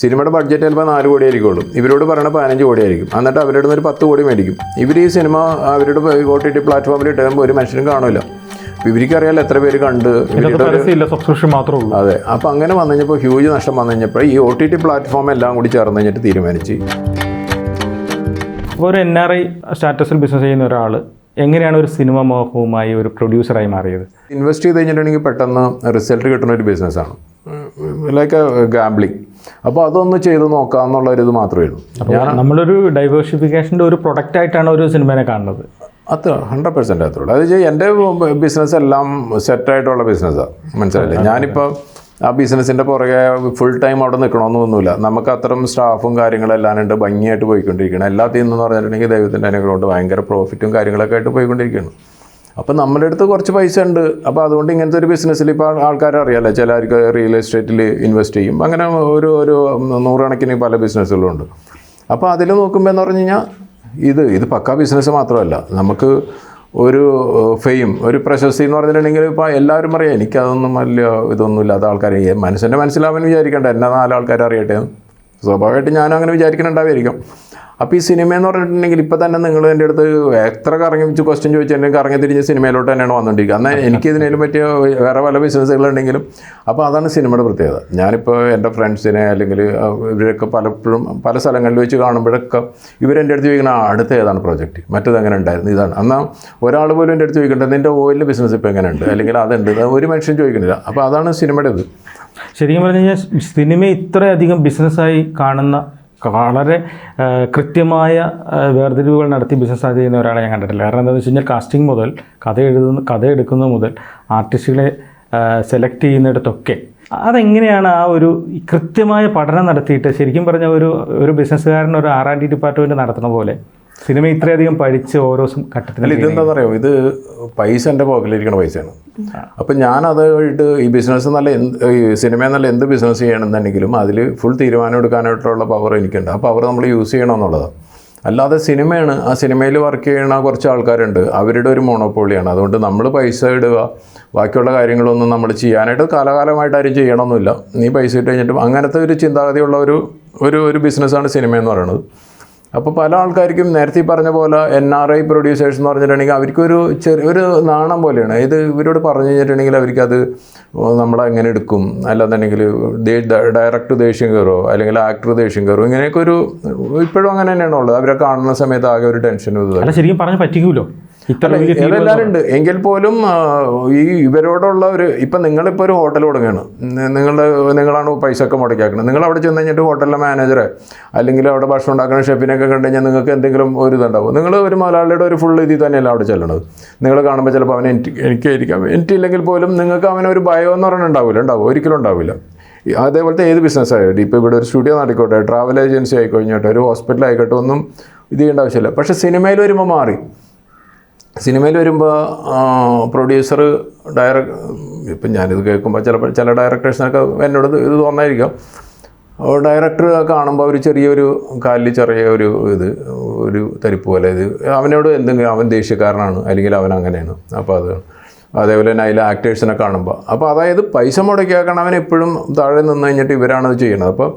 സിനിമയുടെ ബഡ്ജറ്റ് ചിലപ്പോൾ നാല് കോടി ആയിരിക്കുള്ളൂ ഇവരോട് പറയണ പതിനഞ്ച് കോടി ആയിരിക്കും എന്നിട്ട് അവരുടെ നിന്ന് ഒരു പത്ത് കോടി മേടിക്കും. ഇവർ ഈ സിനിമ അവരുടെ ഒ ടി ടി പ്ലാറ്റ്ഫോമിൽ ഇട്ടുമ്പോൾ ഒരു മനുഷ്യനും കാണില്ല അപ്പോൾ ഇവർക്കറിയാലോ എത്ര പേര് കണ്ട് സബ്സ്ക്രിപ്ഷൻ മാത്രമേ അതെ. അപ്പോൾ അങ്ങനെ വന്നു കഴിഞ്ഞപ്പോൾ ഹ്യൂജ് നഷ്ടം വന്നു കഴിഞ്ഞപ്പോൾ ഈ ഒ ടി ടി പ്ലാറ്റ്ഫോം എല്ലാം കൂടി ചേർന്ന് കഴിഞ്ഞിട്ട് തീരുമാനിച്ച്. അപ്പോൾ ഒരു എൻ ആർ ഐ സ്റ്റാറ്റസിൽ ബിസിനസ് ചെയ്യുന്ന ഒരാൾ എങ്ങനെയാണ് ഒരു സിനിമ മോഹവുമായി ഒരു പ്രൊഡ്യൂസറായി മാറിയത്? ഇൻവെസ്റ്റ് ചെയ്ത് കഴിഞ്ഞിട്ടുണ്ടെങ്കിൽ പെട്ടെന്ന് റിസൾട്ട് കിട്ടുന്ന ഒരു ബിസിനസ്സാണ് ലൈക്ക് ഗാംബ്ലിങ് അപ്പോൾ അതൊന്ന് ചെയ്ത് നോക്കാം എന്നുള്ള ഒരു ഇത് മാത്രമേ ഉള്ളൂ. ഞാൻ നമ്മളൊരു ഡൈവേഴ്സിഫിക്കേഷന്റെ ഒരു പ്രൊഡക്റ്റ് ആയിട്ടാണ് ഒരു സിനിമേനെ കാണുന്നത്. അത്ര ഹൺഡ്രഡ് പെർസെന്റ് അത്രയുള്ളൂ അത് എന്റെ ബിസിനസ് എല്ലാം സെറ്റായിട്ടുള്ള ബിസിനസ്സാണ് മനസ്സിലായില്ലേ? ഞാനിപ്പോൾ ആ ബിസിനസ്സിന്റെ പുറകെ ഫുൾ ടൈം അവിടെ നിൽക്കണമെന്നൊന്നുമില്ല നമുക്ക് അത്തരം സ്റ്റാഫും കാര്യങ്ങളെല്ലാം ഉണ്ട് ഭംഗിയായിട്ട് പോയിക്കൊണ്ടിരിക്കണം. എല്ലാത്തിൽ നിന്നെന്ന് പറഞ്ഞിട്ടുണ്ടെങ്കിൽ ദൈവത്തിന്റെ അനുഗ്രഹം കൊണ്ട് ഭയങ്കര പ്രോഫിറ്റും കാര്യങ്ങളൊക്കെ ആയിട്ട് പോയിക്കൊണ്ടിരിക്കുകയാണ് അപ്പോൾ നമ്മുടെ അടുത്ത് കുറച്ച് പൈസ ഉണ്ട്. അപ്പോൾ അതുകൊണ്ട് ഇങ്ങനത്തെ ഒരു ബിസിനസ്സിൽ ഇപ്പോൾ ആൾക്കാർ അറിയാമല്ലോ ചിലർക്ക് റിയൽ എസ്റ്റേറ്റിൽ ഇൻവെസ്റ്റ് ചെയ്യും. അങ്ങനെ ഒരു ഒരു നൂറുകണക്കിന് പല ബിസിനസ്സുകളുണ്ട് അപ്പോൾ അതിൽ നോക്കുമ്പോൾ എന്ന് പറഞ്ഞു കഴിഞ്ഞാൽ ഇത് ഇത് പക്കാ ബിസിനസ് മാത്രമല്ല. നമുക്ക് ഒരു ഫെയിം ഒരു പ്രശസ്തി എന്ന് പറഞ്ഞിട്ടുണ്ടെങ്കിൽ ഇപ്പോൾ എല്ലാവരും പറയാം എനിക്കതൊന്നും വലിയ ഇതൊന്നും ഇല്ലാത്ത ആൾക്കാർ മനസ്സിന്റെ മനസ്സിലാവാൻ വിചാരിക്കേണ്ട. എന്നെ നാലാൾക്കാർ അറിയട്ടെ. സ്വാഭാവികമായിട്ട് ഞാനും അങ്ങനെ വിചാരിക്കുന്നുണ്ടാവായിരിക്കും. അപ്പോൾ ഈ സിനിമ എന്ന് പറഞ്ഞിട്ടുണ്ടെങ്കിൽ ഇപ്പോൾ തന്നെ നിങ്ങൾ എന്റെ അടുത്ത് എത്ര കറങ്ങി വെച്ച് ക്വസ്റ്റ്യൻ ചോദിച്ചാലും കറങ്ങി തിരിഞ്ഞ് സിനിമയിലോട്ട് തന്നെയാണ് വന്നുകൊണ്ടിരിക്കുക എന്നാൽ എനിക്ക് ഇതിനേലും പറ്റിയ വേറെ പല ബിസിനസ്സുകളുണ്ടെങ്കിലും അപ്പോൾ അതാണ് സിനിമയുടെ പ്രത്യേകത. ഞാനിപ്പോൾ എന്റെ ഫ്രണ്ട്സിനെ അല്ലെങ്കിൽ ഇവരൊക്കെ പലപ്പോഴും പല സ്ഥലങ്ങളിൽ വെച്ച് കാണുമ്പോഴൊക്കെ ഇവരെന്റെ അടുത്ത് ചോദിക്കുന്ന "ആ, അടുത്ത ഏതാണ് പ്രോജക്റ്റ് മറ്റത് എങ്ങനെ ഉണ്ടായിരുന്നു. ഇതാണ്. എന്നാൽ ഒരാൾ പോലും എന്റെ അടുത്ത് ചോദിക്കേണ്ടത് നിന്റെ ഓയിലിന്റെ ബിസിനസ് ഇപ്പോൾ എങ്ങനെ ഉണ്ട് അല്ലെങ്കിൽ അതുണ്ട്. അത് ഒരു മനുഷ്യൻ ചോദിക്കുന്നില്ല. അപ്പോൾ അതാണ് സിനിമയുടെ ഇത്. ശരിക്കും പറഞ്ഞു കഴിഞ്ഞാൽ സിനിമ ഇത്രയധികം ബിസിനസ്സായി കാണുന്ന വളരെ കൃത്യമായ വേർതിരിവുകൾ നടത്തി ബിസിനസ് ചെയ്യുന്ന ഒരാളെ ഞാൻ കണ്ടിട്ടില്ല. കാരണം എന്താണെന്ന് വെച്ച് കഴിഞ്ഞാൽ കാസ്റ്റിംഗ് മുതൽ കഥ എഴുതുന്ന കഥ എടുക്കുന്ന മുതൽ ആർട്ടിസ്റ്റുകളെ സെലക്ട് ചെയ്യുന്നിടത്തൊക്കെ അതെങ്ങനെയാണ് ആ ഒരു കൃത്യമായ പഠനം നടത്തിയിട്ട് ശരിക്കും പറഞ്ഞ ഒരു ഒരു ബിസിനസ്സുകാരൻ ഒരു ആർ ആൻഡ് ഡി ഡിപ്പാർട്ട്മെന്റ് നടത്തുന്ന പോലെ സിനിമ ഇത്രയധികം പഠിച്ച് ഓരോ ഘട്ടത്തിൽ ഇതെന്താണെന്ന് അറിയോ ഇത് പൈസ എന്റെ പോക്കറ്റിലിരിക്കുന്ന പൈസയാണ്. അപ്പം ഞാൻ അത് ഈ ബിസിനസ് നല്ല എന്ത് ഈ സിനിമ നല്ല എന്ത് ബിസിനസ് ചെയ്യണമെന്നുണ്ടെങ്കിലും അതിൽ ഫുൾ തീരുമാനം എടുക്കാനായിട്ടുള്ള പവർ എനിക്കുണ്ട്. ആ പവർ നമ്മൾ യൂസ് ചെയ്യണമെന്നുള്ളതാണ്. അല്ലാതെ സിനിമയാണ് ആ സിനിമയിൽ വർക്ക് ചെയ്യുന്ന കുറച്ച് ആൾക്കാരുണ്ട്. അവരുടെ ഒരു മോണോപ്പോളിയാണ് അതുകൊണ്ട് നമ്മൾ പൈസ ഇടുക ബാക്കിയുള്ള കാര്യങ്ങളൊന്നും നമ്മൾ ചെയ്യാനായിട്ട് കാലകാലമായിട്ട് ആരും ചെയ്യണമെന്നില്ല നീ പൈസ ഇട്ട് കഴിഞ്ഞിട്ടും അങ്ങനത്തെ ഒരു ചിന്താഗതിയുള്ള ഒരു ഒരു ഒരു ബിസിനസ്സാണ് സിനിമ എന്ന് പറയുന്നത്. അപ്പോൾ പല ആൾക്കാർക്കും നേരത്തെ പറഞ്ഞ പോലെ എൻ ആർ ഐ പ്രൊഡ്യൂസേഴ്സ് എന്ന് പറഞ്ഞിട്ടുണ്ടെങ്കിൽ അവർക്കൊരു ചെറിയ ഒരു നാണം പോലെയാണ്. ഇത് ഇവരോട് പറഞ്ഞു കഴിഞ്ഞിട്ടുണ്ടെങ്കിൽ അവർക്കത് നമ്മളെ എങ്ങനെ എടുക്കും? അല്ലാന്നുണ്ടെങ്കിൽ ഡയറക്ടർ ദേഷ്യം കയറോ അല്ലെങ്കിൽ ആക്ടർ ദേഷ്യം കയറോ ഇങ്ങനെയൊക്കെ ഒരു ഇപ്പോഴും അങ്ങനെ തന്നെയാണുള്ളത് അവരെ കാണുന്ന സമയത്ത് ആകെ ഒരു ടെൻഷനും ഇത്. ശരിക്കും പറഞ്ഞ് പറ്റിക്കൂലോ? ഉണ്ട്. എങ്കിൽ പോലും ഈ ഇവരോടുള്ള ഒരു ഇപ്പം നിങ്ങളിപ്പോൾ ഒരു ഹോട്ടൽ തുടങ്ങുകയാണ് നി- നിങ്ങളുടെ നിങ്ങളാണ് പൈസ ഒക്കെ മുടക്കിയാക്കുന്നത് നിങ്ങൾ അവിടെ ചെന്ന് കഴിഞ്ഞിട്ട് ഹോട്ടലിലെ മാനേജറെ അല്ലെങ്കിൽ അവിടെ ഭക്ഷണം ഉണ്ടാക്കുന്ന ഷെഫിനെയൊക്കെ കണ്ടു കഴിഞ്ഞാൽ നിങ്ങൾക്ക് എന്തെങ്കിലും ഒരു ഇതുണ്ടാവും. നിങ്ങൾ ഒരു മലയാളിയുടെ ഒരു ഫുൾ ഇതിൽ തന്നെയല്ല അവിടെ ചെല്ലണത്? നിങ്ങൾ കാണുമ്പോൾ ചിലപ്പോൾ അവൻ എനിക്ക് എനിക്കായിരിക്കാം. എനിക്കില്ലെങ്കിൽ പോലും നിങ്ങൾക്ക് അവനൊരു ഭയം എന്ന് പറയുന്നത് ഉണ്ടാവില്ല. ഉണ്ടാവും. ഒരിക്കലും ഉണ്ടാവില്ല. അതേപോലത്തെ ഏത് ബിസിനസ് ആയിട്ട് ഇപ്പോൾ ഇവിടെ ഒരു സ്റ്റുഡിയോ നടക്കോട്ടെ ട്രാവൽ ഏജൻസി ആയിക്കഴിഞ്ഞോട്ടെ ഒരു ഹോസ്പിറ്റൽ ആയിക്കോട്ടെ ഒന്നും ഇത് ചെയ്യേണ്ട ആവശ്യമില്ല. പക്ഷേ സിനിമയിൽ വരുമ്പോൾ മാറി. സിനിമയിൽ വരുമ്പോൾ പ്രൊഡ്യൂസർ ഡയറക്ട് ഇപ്പം ഞാനിത് കേൾക്കുമ്പോൾ ചിലപ്പോൾ ചില ഡയറക്ടേഴ്സിനൊക്കെ എന്നോട് ഇത് തോന്നായിരിക്കും. ഡയറക്ടർ കാണുമ്പോൾ ഒരു ചെറിയൊരു കാലിൽ ചെറിയ ഒരു ഇത് ഒരു തരിപ്പ് പോലെ. ഇത് അവനോട് എന്തെങ്കിലും അവൻ ദേഷ്യക്കാരനാണ് അല്ലെങ്കിൽ അവൻ അങ്ങനെയാണ്. അപ്പോൾ അത് അതേപോലെ തന്നെ അതിലെ ആക്ടേഴ്സിനെ കാണുമ്പോൾ അപ്പോൾ അതായത് പൈസ മുടക്കിയാക്കണം അവൻ എപ്പോഴും താഴെ നിന്ന് കഴിഞ്ഞിട്ട് ഇവരാണത് ചെയ്യുന്നത്. അപ്പോൾ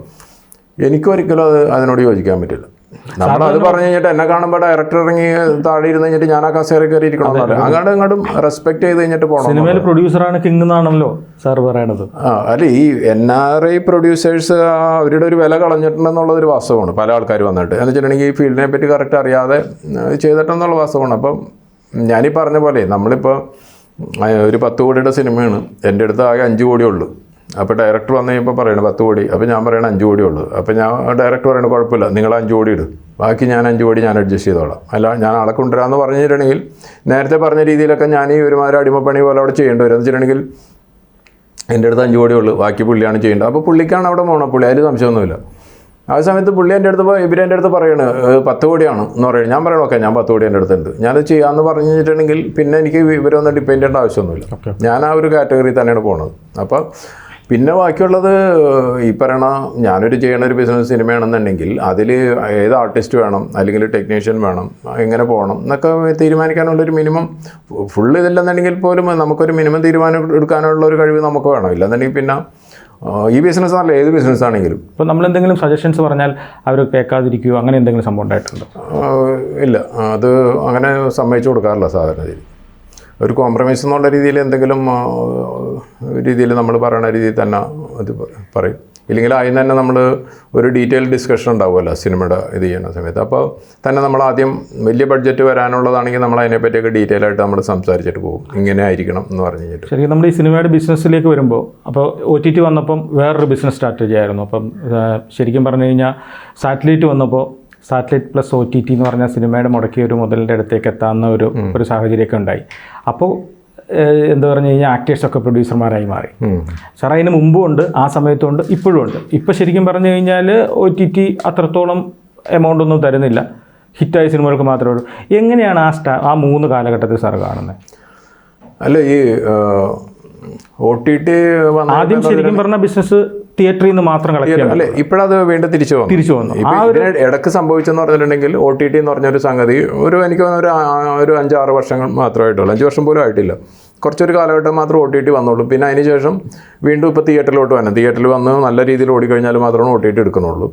എനിക്കൊരിക്കലും അത് അതിനോട് യോജിക്കാൻ പറ്റില്ല. നമ്മളത് പറഞ്ഞു കഴിഞ്ഞിട്ട് എന്നെ കാണുമ്പോൾ ഡയറക്ടർ ഇറങ്ങി താഴെ ഇരുന്ന് കഴിഞ്ഞിട്ട് ഞാൻ ആ കസേര കയറി ഇരിക്കണം അങ്ങോട്ടും ഇങ്ങോട്ടും റെസ്പെക്ട് ചെയ്ത് കഴിഞ്ഞിട്ട് പോകണം സിനിമയിൽ പ്രൊഡ്യൂസറാണ് കിങ് എന്നാണല്ലോ സാർ പറയണത്. ആ അല്ല ഈ എൻ ആർ ഐ പ്രൊഡ്യൂസേഴ്സ് അവരുടെ ഒരു വില കളഞ്ഞിട്ടുണ്ടെന്നുള്ളതൊരു വാസ്തവമാണ്. പല ആൾക്കാർ വന്നിട്ട്. എന്ന് വെച്ചിട്ടുണ്ടെങ്കിൽ ഈ ഫീൽഡിനെ പറ്റി കറക്റ്റ് അറിയാതെ ചെയ്തിട്ടെന്നുള്ള വാസ്തവമാണ്. അപ്പം ഞാനീ പറഞ്ഞ പോലെ നമ്മളിപ്പോൾ ഒരു പത്ത് കോടിയുടെ സിനിമയാണ്. എന്റെ അടുത്ത് ആകെ അഞ്ച് കോടിയേ ഉള്ളൂ. അപ്പോൾ ഡയറക്ടർ വന്നു കഴിയുമ്പോൾ പറയണം പത്ത് കോടി. അപ്പോൾ ഞാൻ പറയണം അഞ്ച് കോടി ഉള്ളൂ. അപ്പോൾ ഞാൻ ഡയറക്ടർ പറയണത് കുഴപ്പമില്ല. നിങ്ങൾ അഞ്ച് കോടി ഇടും. ബാക്കി ഞാൻ അഞ്ച് കോടി ഞാൻ അഡ്ജസ്റ്റ് ചെയ്തോളാം. അല്ല ഞാൻ ആളെ കൊണ്ടുവരാമെന്ന് പറഞ്ഞിട്ടുണ്ടെങ്കിൽ നേരത്തെ പറഞ്ഞ രീതിയിലൊക്കെ ഞാൻ ഈ ഒരുമാതിരി അടിമപ്പണി പോലെ അവിടെ ചെയ്യേണ്ടി വരും. എന്ന് വെച്ചിട്ടുണ്ടെങ്കിൽ എന്റെ അടുത്ത് അഞ്ച് കോടി ഉള്ളൂ. ബാക്കി പുള്ളിയാണ് ചെയ്യേണ്ടത്. അപ്പോൾ പുള്ളിക്കാണ് അവിടെ മോണോപ്പുള്ളി അതിൽ സംശയമൊന്നുമില്ല. ആ സമയത്ത് പുള്ളി എന്റെ അടുത്ത് ഇവർ എന്റെ അടുത്ത് പറയണ് "ഏ, പത്ത് കോടിയാണ് എന്ന് പറയുന്നത് ഞാൻ പറയണം ഓക്കെ ഞാൻ പത്ത് കോടി എന്റെ അടുത്തുണ്ട്. ഞാനത് ചെയ്യാമെന്ന് പറഞ്ഞിട്ടുണ്ടെങ്കിൽ പിന്നെ എനിക്ക് ഇവരൊന്നും ഡിപ്പെൻഡ് ചെയ്യേണ്ട ആവശ്യമൊന്നുമില്ല. ഞാൻ ആ ഒരു കാറ്റഗറി തന്നെയാണ് പോകുന്നത് അപ്പോൾ പിന്നെ ബാക്കിയുള്ളത് ഈ പറയണ ഞാനൊരു ചെയ്യണ ഒരു ബിസിനസ് സിനിമയാണെന്നുണ്ടെങ്കിൽ അതിൽ ഏത് ആർട്ടിസ്റ്റ് വേണം അല്ലെങ്കിൽ ടെക്നീഷ്യൻ വേണം എങ്ങനെ പോകണം എന്നൊക്കെ തീരുമാനിക്കാനുള്ളൊരു മിനിമം ഫുൾ ഇതില്ലെന്നുണ്ടെങ്കിൽ പോലും നമുക്കൊരു മിനിമം തീരുമാനം എടുക്കാനുള്ള ഒരു കഴിവ് നമുക്ക് വേണം. ഇല്ലെന്നുണ്ടെങ്കിൽ പിന്നെ ഈ ബിസിനസ് അല്ല ഏത് ബിസിനസ് ആണെങ്കിലും. ഇപ്പോൾ നമ്മൾ എന്തെങ്കിലും സജഷൻസ് പറഞ്ഞാൽ അവർ കേൾക്കാതിരിക്കുകയോ അങ്ങനെ എന്തെങ്കിലും സംഭവം ഉണ്ടായിട്ടുണ്ടോ? ഇല്ല. അത് അങ്ങനെ സമ്മതിച്ചു കൊടുക്കാറില്ല സാധാരണ ഒരു കോംപ്രമൈസ് എന്നുള്ള രീതിയിൽ എന്തെങ്കിലും രീതിയിൽ നമ്മൾ പറയുന്ന രീതിയിൽ തന്നെ അത് പറയും. ഇല്ലെങ്കിൽ ആദ്യം തന്നെ നമ്മൾ ഒരു ഡീറ്റെയിൽ ഡിസ്കഷൻ ഉണ്ടാവുമല്ലോ സിനിമയുടെ ഇത് ചെയ്യുന്ന സമയത്ത്. അപ്പോൾ തന്നെ നമ്മൾ ആദ്യം വലിയ ബഡ്ജറ്റ് വരാനുള്ളതാണെങ്കിൽ നമ്മൾ അതിനെപ്പറ്റിയൊക്കെ ഡീറ്റെയിൽ ആയിട്ട് നമ്മൾ സംസാരിച്ചിട്ട് പോകും. ഇങ്ങനെ ആയിരിക്കണം എന്ന് പറഞ്ഞു കഴിഞ്ഞിട്ട്. ശരിക്കും നമ്മൾ ഈ സിനിമയുടെ ബിസിനസ്സിലേക്ക് വരുമ്പോൾ അപ്പോൾ ഒ ടി ടി വന്നപ്പം വേറൊരു ബിസിനസ് സ്ട്രാറ്റജി ആയിരുന്നു. അപ്പം ശരിക്കും പറഞ്ഞു കഴിഞ്ഞാൽ സാറ്റലൈറ്റ് വന്നപ്പോൾ satellite plus O T T എന്ന് പറഞ്ഞ സിനിമയുടെ മുടക്കിയ ഒരു മുതലിന്റെ അടുത്തേക്ക് എത്താവുന്ന ഒരു ഒരു സാഹചര്യമൊക്കെ ഉണ്ടായി. അപ്പോൾ എന്താ പറഞ്ഞു കഴിഞ്ഞാൽ ആക്ടേഴ്സൊക്കെ പ്രൊഡ്യൂസർമാരായി മാറി. സാർ അതിന് മുമ്പും ഉണ്ട് ആ സമയത്തും ഉണ്ട് ഇപ്പോഴും ഉണ്ട്. ഇപ്പോൾ ശരിക്കും പറഞ്ഞു കഴിഞ്ഞാൽ ഒ ടി ടി അത്രത്തോളം എമൗണ്ട് ഒന്നും തരുന്നില്ല. ഹിറ്റായ സിനിമകൾക്ക് മാത്രമേ ഉള്ളൂ. എങ്ങനെയാണ് ആ സ്റ്റാ ആ മൂന്ന് കാലഘട്ടത്തിൽ സാർ കാണുന്നത് അല്ല ഈ ഒ ടി ടി ആദ്യം ശരിക്കും പറഞ്ഞ ബിസിനസ് തിയേറ്ററിൽ നിന്ന് മാത്രം കളക്ട് ചെയ്യാൻ അല്ലെ? ഇപ്പോഴത് വീണ്ടും തിരിച്ചു വന്നു. തിരിച്ചു വന്നു. ആ ഒരു ഇടയ്ക്ക് സംഭവിച്ചെന്ന് പറഞ്ഞിട്ടുണ്ടെങ്കിൽ ഒ ടി ടി എന്ന് പറഞ്ഞൊരു സംഗതി ഒരു എനിക്ക് ഒരു ഒരു അഞ്ചാറ് വർഷങ്ങൾ മാത്രമായിട്ടുള്ളൂ. അഞ്ച് വർഷം പോലും ആയിട്ടില്ല. കുറച്ചൊരു കാലഘട്ടം മാത്രം ഒ ടി ടി വന്നുള്ളൂ. പിന്നെ അതിനുശേഷം വീണ്ടും ഇപ്പോൾ തിയേറ്ററിലോട്ട് വരണം തിയേറ്ററിൽ വന്ന് നല്ല രീതിയിൽ ഓടിക്കഴിഞ്ഞാൽ മാത്രമേ ഒ ടി ടി എടുക്കുന്നുള്ളൂ.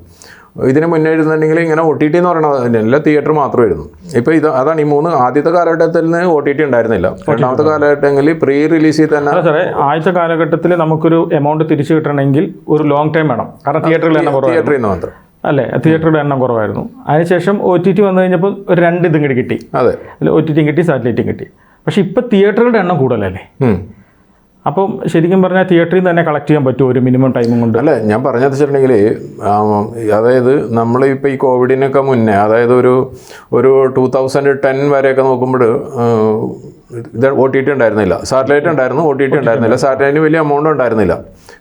ഇതിന് മുന്നേ ഇരുന്നുണ്ടെങ്കിൽ ഇങ്ങനെ ഒ ടി ടി എന്ന് പറയുന്നത് എല്ലാ തിയേറ്റർ മാത്രമായിരുന്നു. ഇപ്പോൾ ഇത് അതാണ് ഈ മൂന്ന് ആദ്യത്തെ കാലഘട്ടത്തിൽ നിന്ന് ഒ ടി ടി ഉണ്ടായിരുന്നില്ല. രണ്ടാമത്തെ കാലഘട്ടങ്ങളിൽ പ്രീ റിലീസിൽ തന്നെ സാറേ ആദ്യത്തെ കാലഘട്ടത്തിൽ നമുക്കൊരു എമൗണ്ട് തിരിച്ചു കിട്ടണമെങ്കിൽ ഒരു ലോങ് ടൈം വേണം. കാരണം തിയേറ്ററിൽ കുറവായിരുന്നു. തിയേറ്ററിൽ നിന്ന് മാത്രം. അല്ലേ? തിയേറ്ററുടെ എണ്ണം കുറവായിരുന്നു. അതിനുശേഷം ഒ ടി ടി വന്നു കഴിഞ്ഞപ്പോൾ ഒരു രണ്ട് ഇതും കൂടി കിട്ടി. അതെ. ഒ ടി ടിയും കിട്ടി സാറ്റലൈറ്റും കിട്ടി. പക്ഷേ ഇപ്പോൾ തിയേറ്ററുകളുടെ എണ്ണം കൂടുതലല്ലേ. അപ്പം ശരിക്കും പറഞ്ഞാൽ തിയേറ്ററിൽ നിന്ന് തന്നെ കളക്ട് ചെയ്യാൻ പറ്റുമോ ഒരു മിനിമം ടൈമും കൊണ്ട്? അല്ലേ ഞാൻ പറഞ്ഞത് വെച്ചിട്ടുണ്ടെങ്കിൽ അതായത് നമ്മൾ ഇപ്പോൾ ഈ കോവിഡിനൊക്കെ മുന്നേ അതായത് ഒരു ഒരു ടൂ തൗസൻഡ് ടെൻ വരെയൊക്കെ നോക്കുമ്പോൾ ഇത് ഒ ടി ടി ഉണ്ടായിരുന്നില്ല. സാറ്റലൈറ്റ് ഉണ്ടായിരുന്നു ഒ ടി ടി ഉണ്ടായിരുന്നില്ല. സാറ്റലൈറ്റിന് വലിയ എമൗണ്ട് ഉണ്ടായിരുന്നില്ല.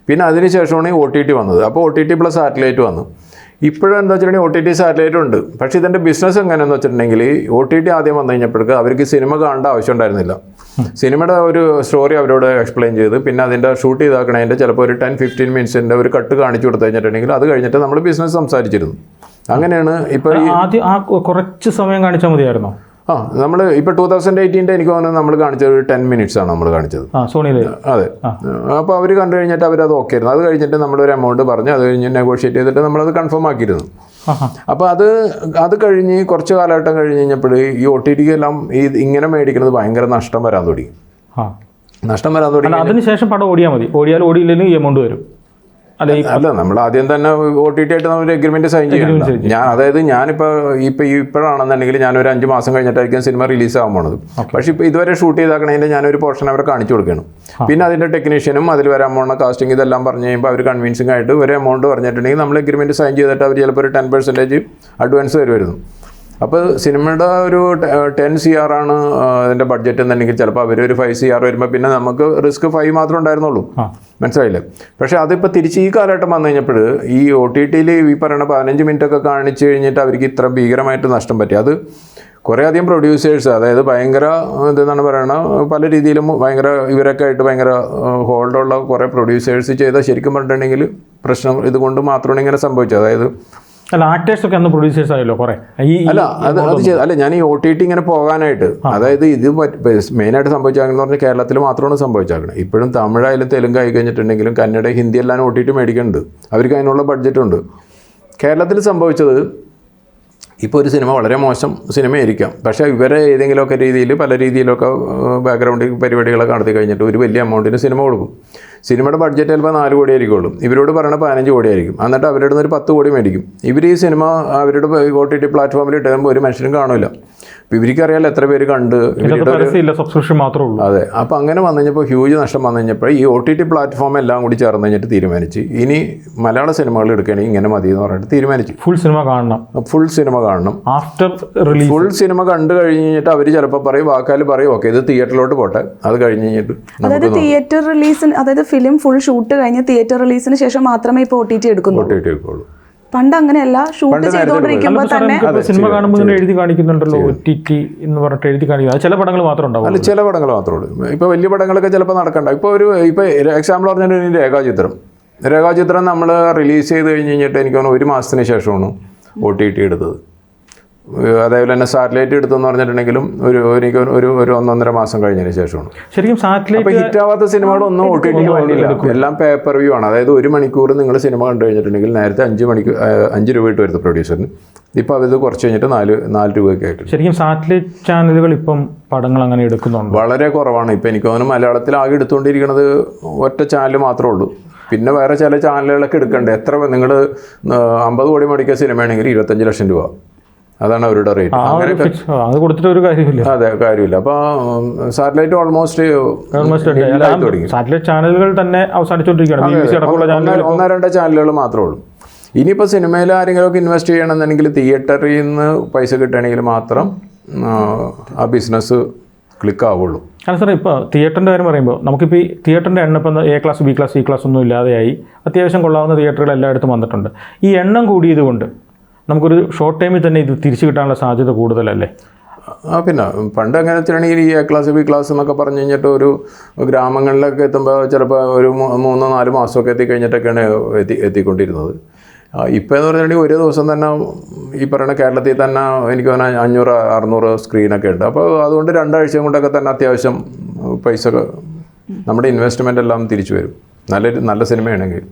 പിന്നെ അതിന് ശേഷമാണ് ഈ ഒ ടി ടി വന്നത്. അപ്പോൾ O T T plus satellite വന്നു. ഇപ്പോഴെന്താ വെച്ചിട്ടുണ്ടെങ്കിൽ ഒ ടി ടി സാറ്റലൈറ്റ് ഉണ്ട്. പക്ഷേ ഇതിന്റെ ബിസിനസ് എങ്ങനെയാണെന്ന് വെച്ചിട്ടുണ്ടെങ്കിൽ ഒ ടി ടി ആദ്യം വന്നു കഴിഞ്ഞപ്പോഴേക്ക് അവർക്ക് സിനിമ കാണേണ്ട ആവശ്യം ഉണ്ടായിരുന്നില്ല. സിനിമയുടെ ഒരു സ്റ്റോറി അവരോട് എക്സ്പ്ലെയിൻ ചെയ്ത് പിന്നെ അതിന്റെ ഷൂട്ട് ചെയ്താക്കണതിന്റെ ചിലപ്പോൾ ഒരു ടെൻ ഫിഫ്റ്റീൻ മിനിറ്റ്സിന്റെ ഒരു കട്ട് കാണിച്ചു കൊടുത്തു കഴിഞ്ഞിട്ടുണ്ടെങ്കിൽ അത് കഴിഞ്ഞിട്ട് നമ്മൾ ബിസിനസ് സംസാരിച്ചിരുന്നു. അങ്ങനെയാണ് ഇപ്പോൾ ആദ്യം ആ കുറച്ച് സമയം കാണിച്ചാൽ മതിയായിരുന്നോ? ആ നമ്മൾ ഇപ്പോൾ ടൂ തൗസൻഡ് എയ്റ്റീന്റെ എനിക്ക് തോന്നുന്നു നമ്മൾ കാണിച്ചത് ഒരു ടെൻ മിനിറ്റ്സ് ആണ് നമ്മൾ കാണിച്ചത്. സോണിയിൽ അതെ. അപ്പോൾ അവർ കണ്ടു കഴിഞ്ഞിട്ട് അവരത് ഓക്കെ ആയിരുന്നു. അത് കഴിഞ്ഞിട്ട് നമ്മളൊരു എമൗണ്ട് പറഞ്ഞു. അത് കഴിഞ്ഞ് നെഗോഷിയേറ്റ് ചെയ്തിട്ട് നമ്മളത് കൺഫേം ആക്കിയിരുന്നു. അപ്പോൾ അത് അത് കഴിഞ്ഞ് കുറച്ച് കാലഘട്ടം കഴിഞ്ഞ് കഴിഞ്ഞപ്പോൾ ഈ ഒ ടി ടിക്ക് എല്ലാം ഈ ഇങ്ങനെ മേടിക്കുന്നത് ഭയങ്കര നഷ്ടം വരാൻ തുടങ്ങി. നഷ്ടം വരാൻ തുടങ്ങി അതിനുശേഷം പടം ഓടിയാൽ മതി. ഓടിയാൽ ഓടിയില്ലെങ്കിൽ എമൗണ്ട് വരും. അല്ല അല്ല നമ്മൾ ആദ്യം തന്നെ ഒ ടി ടി ആയിട്ട് നമ്മൾ എഗ്രിമെന്റ് സൈൻ ചെയ്യണം. ഞാൻ അതായത് ഞാനിപ്പോൾ ഇപ്പോൾ ഇപ്പോഴാണെന്നുണ്ടെങ്കിൽ ഞാൻ ഒരു അഞ്ച് മാസം കഴിഞ്ഞിട്ടായിരിക്കും സിനിമ റിലീസ് ആകാൻ പോണത്. പക്ഷെ ഇപ്പോൾ ഇതുവരെ ഷൂട്ട് ചെയ്താക്കണതിന്റെ ഞാനൊരു പോർഷൻ അവരെ കാണിച്ചു കൊടുക്കണം. പിന്നെ അതിന്റെ ടെക്നീഷ്യനും അതിൽ വരാൻ പോണ കാസ്റ്റിംഗ് ഇതെല്ലാം പറഞ്ഞു കഴിയുമ്പോൾ അവർ കൺവിൻസിംഗ് ആയിട്ട് ഒരു എമൗണ്ട് പറഞ്ഞിട്ടുണ്ടെങ്കിൽ നമ്മൾ എഗ്രിമെന്റ് സൈൻ ചെയ്തിട്ട് അവർ ചിലപ്പോൾ ഒരു ടെൻ പെർസെന്റേജ് അഡ്വാൻസ് തരുമായിരുന്നു. അപ്പോൾ സിനിമയുടെ ഒരു ടെൻ സി ആർ ആണ് അതിന്റെ ബഡ്ജറ്റ് എന്നുണ്ടെങ്കിൽ ചിലപ്പോൾ അവർ ഒരു ഫൈവ് സി ആർ വരുമ്പോൾ പിന്നെ നമുക്ക് റിസ്ക് ഫൈവ് മാത്രമേ ഉണ്ടായിരുന്നുള്ളൂ. മനസ്സിലായില്ലേ? പക്ഷേ അതിപ്പോൾ തിരിച്ച് ഈ കാലഘട്ടം വന്നു കഴിഞ്ഞപ്പോൾ ഈ ഒ ടി ടിയിൽ ഈ പറയുന്ന പതിനഞ്ച് മിനിറ്റ് ഒക്കെ കാണിച്ചു കഴിഞ്ഞിട്ട് അവർക്ക് ഇത്ര ഭീകരമായിട്ട് നഷ്ടം പറ്റി. അത് കുറേ അധികം പ്രൊഡ്യൂസേഴ്സ് അതായത് ഭയങ്കര ഇതെന്നാണ് പറയുന്നത് പല രീതിയിലും ഭയങ്കര ഇവരൊക്കെ ആയിട്ട് ഭയങ്കര ഹോൾഡുള്ള കുറേ പ്രൊഡ്യൂസേഴ്സ് ചെയ്ത ശരിക്കും പറഞ്ഞിട്ടുണ്ടെങ്കിൽ പ്രശ്നം ഇതുകൊണ്ട് മാത്രമാണ് ഇങ്ങനെ സംഭവിച്ചത്. അതായത് അല്ല ആക്ടേഴ്സൊക്കെ അന്ന് പ്രൊഡ്യൂസേഴ്സ് ആയല്ലോ കുറെ. അല്ല അത് അത് ചെയ്ത് അല്ല ഞാൻ ഈ ഒ ടി ടി ഇങ്ങനെ പോകാനായിട്ട് അതായത് ഇത് മെയിനായിട്ട് സംഭവിച്ചാണെന്ന് പറഞ്ഞാൽ കേരളത്തിൽ മാത്രമാണ് സംഭവിച്ചാക്കുന്നത് ഇപ്പോഴും തമിഴായാലും തെലുങ്ക് ആയി കഴിഞ്ഞിട്ടുണ്ടെങ്കിലും കന്നഡ ഹിന്ദി എല്ലാം ഒ ടി ടി മേടിക്കുന്നുണ്ട് അവർക്ക് അതിനുള്ള ബഡ്ജറ്റുണ്ട്. കേരളത്തിൽ സംഭവിച്ചത് ഇപ്പോൾ ഒരു സിനിമ വളരെ മോശം സിനിമയായിരിക്കാം. പക്ഷേ ഇവരെ ഏതെങ്കിലുമൊക്കെ രീതിയിൽ പല രീതിയിലൊക്കെ ബാക്ക്ഗ്രൗണ്ടിൽ പരിപാടികളൊക്കെ നടത്തി കഴിഞ്ഞിട്ട് ഒരു വലിയ എമൗണ്ടിന് സിനിമ കൊടുക്കും. സിനിമയുടെ ബഡ്ജറ്റ് ചിലപ്പോൾ നാല് കോടി ആയിരിക്കുള്ളൂ ഇവരോട് പറയണ പതിനഞ്ച് കോടി ആയിരിക്കും എന്നിട്ട് അവരുടെ നിന്ന് ഒരു പത്ത് കോടി മേടിക്കും. ഇവർ ഈ സിനിമ അവരുടെ ഒ ടി ടി പ്ലാറ്റ്ഫോമിൽ ഇട്ടുമ്പോൾ ഒരു മനുഷ്യനും കാണില്ല അപ്പോൾ ഇവർക്കറിയാലോ എത്ര പേര് കണ്ട് സബ്സ്ക്രിപ്ഷൻ മാത്രമേ ഉള്ളൂ. അതെ. അപ്പോൾ അങ്ങനെ വന്നു കഴിഞ്ഞപ്പോൾ ഹ്യൂജ് നഷ്ടം വന്നു കഴിഞ്ഞപ്പോൾ ഈ ഒ ടി ടി പ്ലാറ്റ്ഫോം എല്ലാം കൂടി ചേർന്ന് കഴിഞ്ഞിട്ട് തീരുമാനിച്ച് ഇനി മലയാള സിനിമകൾ എടുക്കുകയാണെങ്കിൽ ഇങ്ങനെ മതി എന്ന് പറഞ്ഞിട്ട് തീരുമാനിച്ചു. ഫുൾ സിനിമ കാണണം. ഫുൾ സിനിമ കാണണം. ആഫ്റ്റർ റിലീസ് ഫുൾ സിനിമ കണ്ടു കഴിഞ്ഞ് കഴിഞ്ഞിട്ട് അവർ ചിലപ്പോൾ പറയും വാക്കാൽ പറയും ഓക്കെ ഇത് തിയേറ്ററിലോട്ട് പോട്ടെ. അത് കഴിഞ്ഞ് കഴിഞ്ഞിട്ട് അതായത് തിയേറ്റർ റിലീസിന് അതായത് ഫിലിം ഫുൾ ഷൂട്ട് കഴിഞ്ഞ് തിയേറ്റർ റിലീസിന് ശേഷം മാത്രമേ ഇപ്പൊ ഒ ടി ടി എടുക്കുന്നുള്ളൂ. പണ്ട് അങ്ങനെയല്ല ഷൂട്ട് ചെയ്തുകൊണ്ടിരിക്കുമ്പോൾ തന്നെ സിനിമ കാണുമ്പോൾ ഇങ്ങനെ എഴുതി കാണിക്കുന്നുണ്ടല്ലോ ഒ ടി ടി എന്ന് പറഞ്ഞിട്ട് എഴുതി കാണിക്കുക ചില പടങ്ങൾ മാത്രം ഉണ്ടാവും അല്ല ചില പടങ്ങൾ മാത്രമേ ഉള്ളൂ. ഇപ്പോൾ വലിയ പടങ്ങളൊക്കെ ചിലപ്പോൾ നടക്കണ്ട. ഇപ്പൊ ഒരു ഇപ്പൊ എക്സാമ്പിൾ പറഞ്ഞാൽ രേഖാചിത്രം. രേഖാചിത്രം നമ്മൾ റിലീസ് ചെയ്ത് കഴിഞ്ഞ് കഴിഞ്ഞിട്ട് എനിക്ക് തോന്നുന്നു ഒരു മാസത്തിന് ശേഷമാണ് ഒ ടി ടി എടുത്തത്. അതേപോലെ തന്നെ സാറ്റലൈറ്റ് എടുത്തെന്ന് പറഞ്ഞിട്ടുണ്ടെങ്കിലും ഒരു എനിക്ക് ഒരു ഒരു ഒന്നൊന്നര മാസം കഴിഞ്ഞതിന് ശേഷമാണ്. ശരിക്കും സാറ്റലൈറ്റ് ഹിറ്റ് ആവാത്ത സിനിമകളൊന്നും ഒ ടി ടിക്ക് വേണ്ടിയില്ല എല്ലാം പേപ്പർ വ്യൂ ആണ്. അതായത് ഒരു മണിക്കൂർ നിങ്ങൾ സിനിമ കണ്ടു കഴിഞ്ഞിട്ടുണ്ടെങ്കിൽ നേരത്തെ അഞ്ച് മണിക്കൂർ അഞ്ച് രൂപ ഇട്ട് വരുന്നത് പ്രൊഡ്യൂസറിന് ഇപ്പോൾ അത് കുറച്ച് കഴിഞ്ഞിട്ട് നാല് നാല് രൂപയൊക്കെ ആയിട്ട് ശരിക്കും സാറ്റലൈറ്റ് ചാനലുകൾ ഇപ്പം പടങ്ങൾ അങ്ങനെ എടുക്കുന്നുണ്ട്? വളരെ കുറവാണ്. ഇപ്പം എനിക്ക് തോന്നുന്നു മലയാളത്തിൽ ആകെ എടുത്തുകൊണ്ടിരിക്കുന്നത് ഒറ്റ ചാനൽ മാത്രമേ ഉള്ളൂ. പിന്നെ വേറെ ചില ചാനലുകളൊക്കെ എടുക്കണ്ടേ? എത്ര നിങ്ങൾ അമ്പത് കോടി മടിക്കുക സിനിമയാണെങ്കിൽ ഇരുപത്തഞ്ച് ലക്ഷം രൂപ. അതാണ് അവരുടെ റേറ്റ് അങ്ങനെ അത് കൊടുത്തിട്ട് ഒരു കാര്യമില്ല അതെ കാര്യമില്ല. അപ്പോൾ സാറ്റലൈറ്റ് ഓൾമോസ്റ്റ് തുടങ്ങി. സാറ്റലൈറ്റ് ചാനലുകൾ തന്നെ അവസാനിച്ചുകൊണ്ടിരിക്കുകയാണ് ഒന്നോ രണ്ടോ ചാനലുകൾ മാത്രമേ ഉള്ളൂ. ഇനിയിപ്പോൾ സിനിമയിൽ ആരെങ്കിലുമൊക്കെ ഇൻവെസ്റ്റ് ചെയ്യണമെന്നുണ്ടെങ്കിൽ തിയേറ്ററിൽ നിന്ന് പൈസ കിട്ടണമെങ്കിൽ മാത്രം ആ, ബിസിനസ് ക്ലിക്ക് ആവുള്ളൂ. അല്ല സാറേ ഇപ്പോൾ തിയേറ്ററിന്റെ കാര്യം പറയുമ്പോൾ നമുക്കിപ്പോൾ ഈ തിയേറ്ററിന്റെ എണ്ണം ഇപ്പം A class B class C class ഒന്നും ഇല്ലാതെയായി അത്യാവശ്യം കൊള്ളാവുന്ന തിയേറ്ററുകൾ എല്ലായിടത്തും വന്നിട്ടുണ്ട്. ഈ എണ്ണം കൂടിയത് കൊണ്ട് നമുക്കൊരു ഷോർട്ട് ടൈമിൽ തന്നെ ഇത് തിരിച്ചു കിട്ടാനുള്ള സാധ്യത കൂടുതലല്ലേ? ആ പിന്നെ പണ്ട് എങ്ങനെ വെച്ചിട്ടുണ്ടെങ്കിൽ ഈ എ ക്ലാസ് ബി ക്ലാസ് എന്നൊക്കെ പറഞ്ഞു കഴിഞ്ഞിട്ട് ഒരു ഗ്രാമങ്ങളിലൊക്കെ എത്തുമ്പോൾ ചിലപ്പോൾ ഒരു മൂന്നോ നാല് മാസമൊക്കെ എത്തിക്കഴിഞ്ഞിട്ടൊക്കെയാണ് എത്തി എത്തിക്കൊണ്ടിരുന്നത്. ഇപ്പോൾ എന്ന് പറഞ്ഞിട്ടുണ്ടെങ്കിൽ ഒരു ദിവസം തന്നെ ഈ പറയുന്ന കേരളത്തിൽ തന്നെ എനിക്ക് പറഞ്ഞാൽ അഞ്ഞൂറ് അറുന്നൂറ് സ്ക്രീനൊക്കെ ഉണ്ട്. അപ്പോൾ അതുകൊണ്ട് രണ്ടാഴ്ച കൊണ്ടൊക്കെ തന്നെ അത്യാവശ്യം പൈസ നമ്മുടെ ഇൻവെസ്റ്റ്മെന്റ് എല്ലാം തിരിച്ചു വരും. നല്ലൊരു നല്ല സിനിമയാണെങ്കിൽ.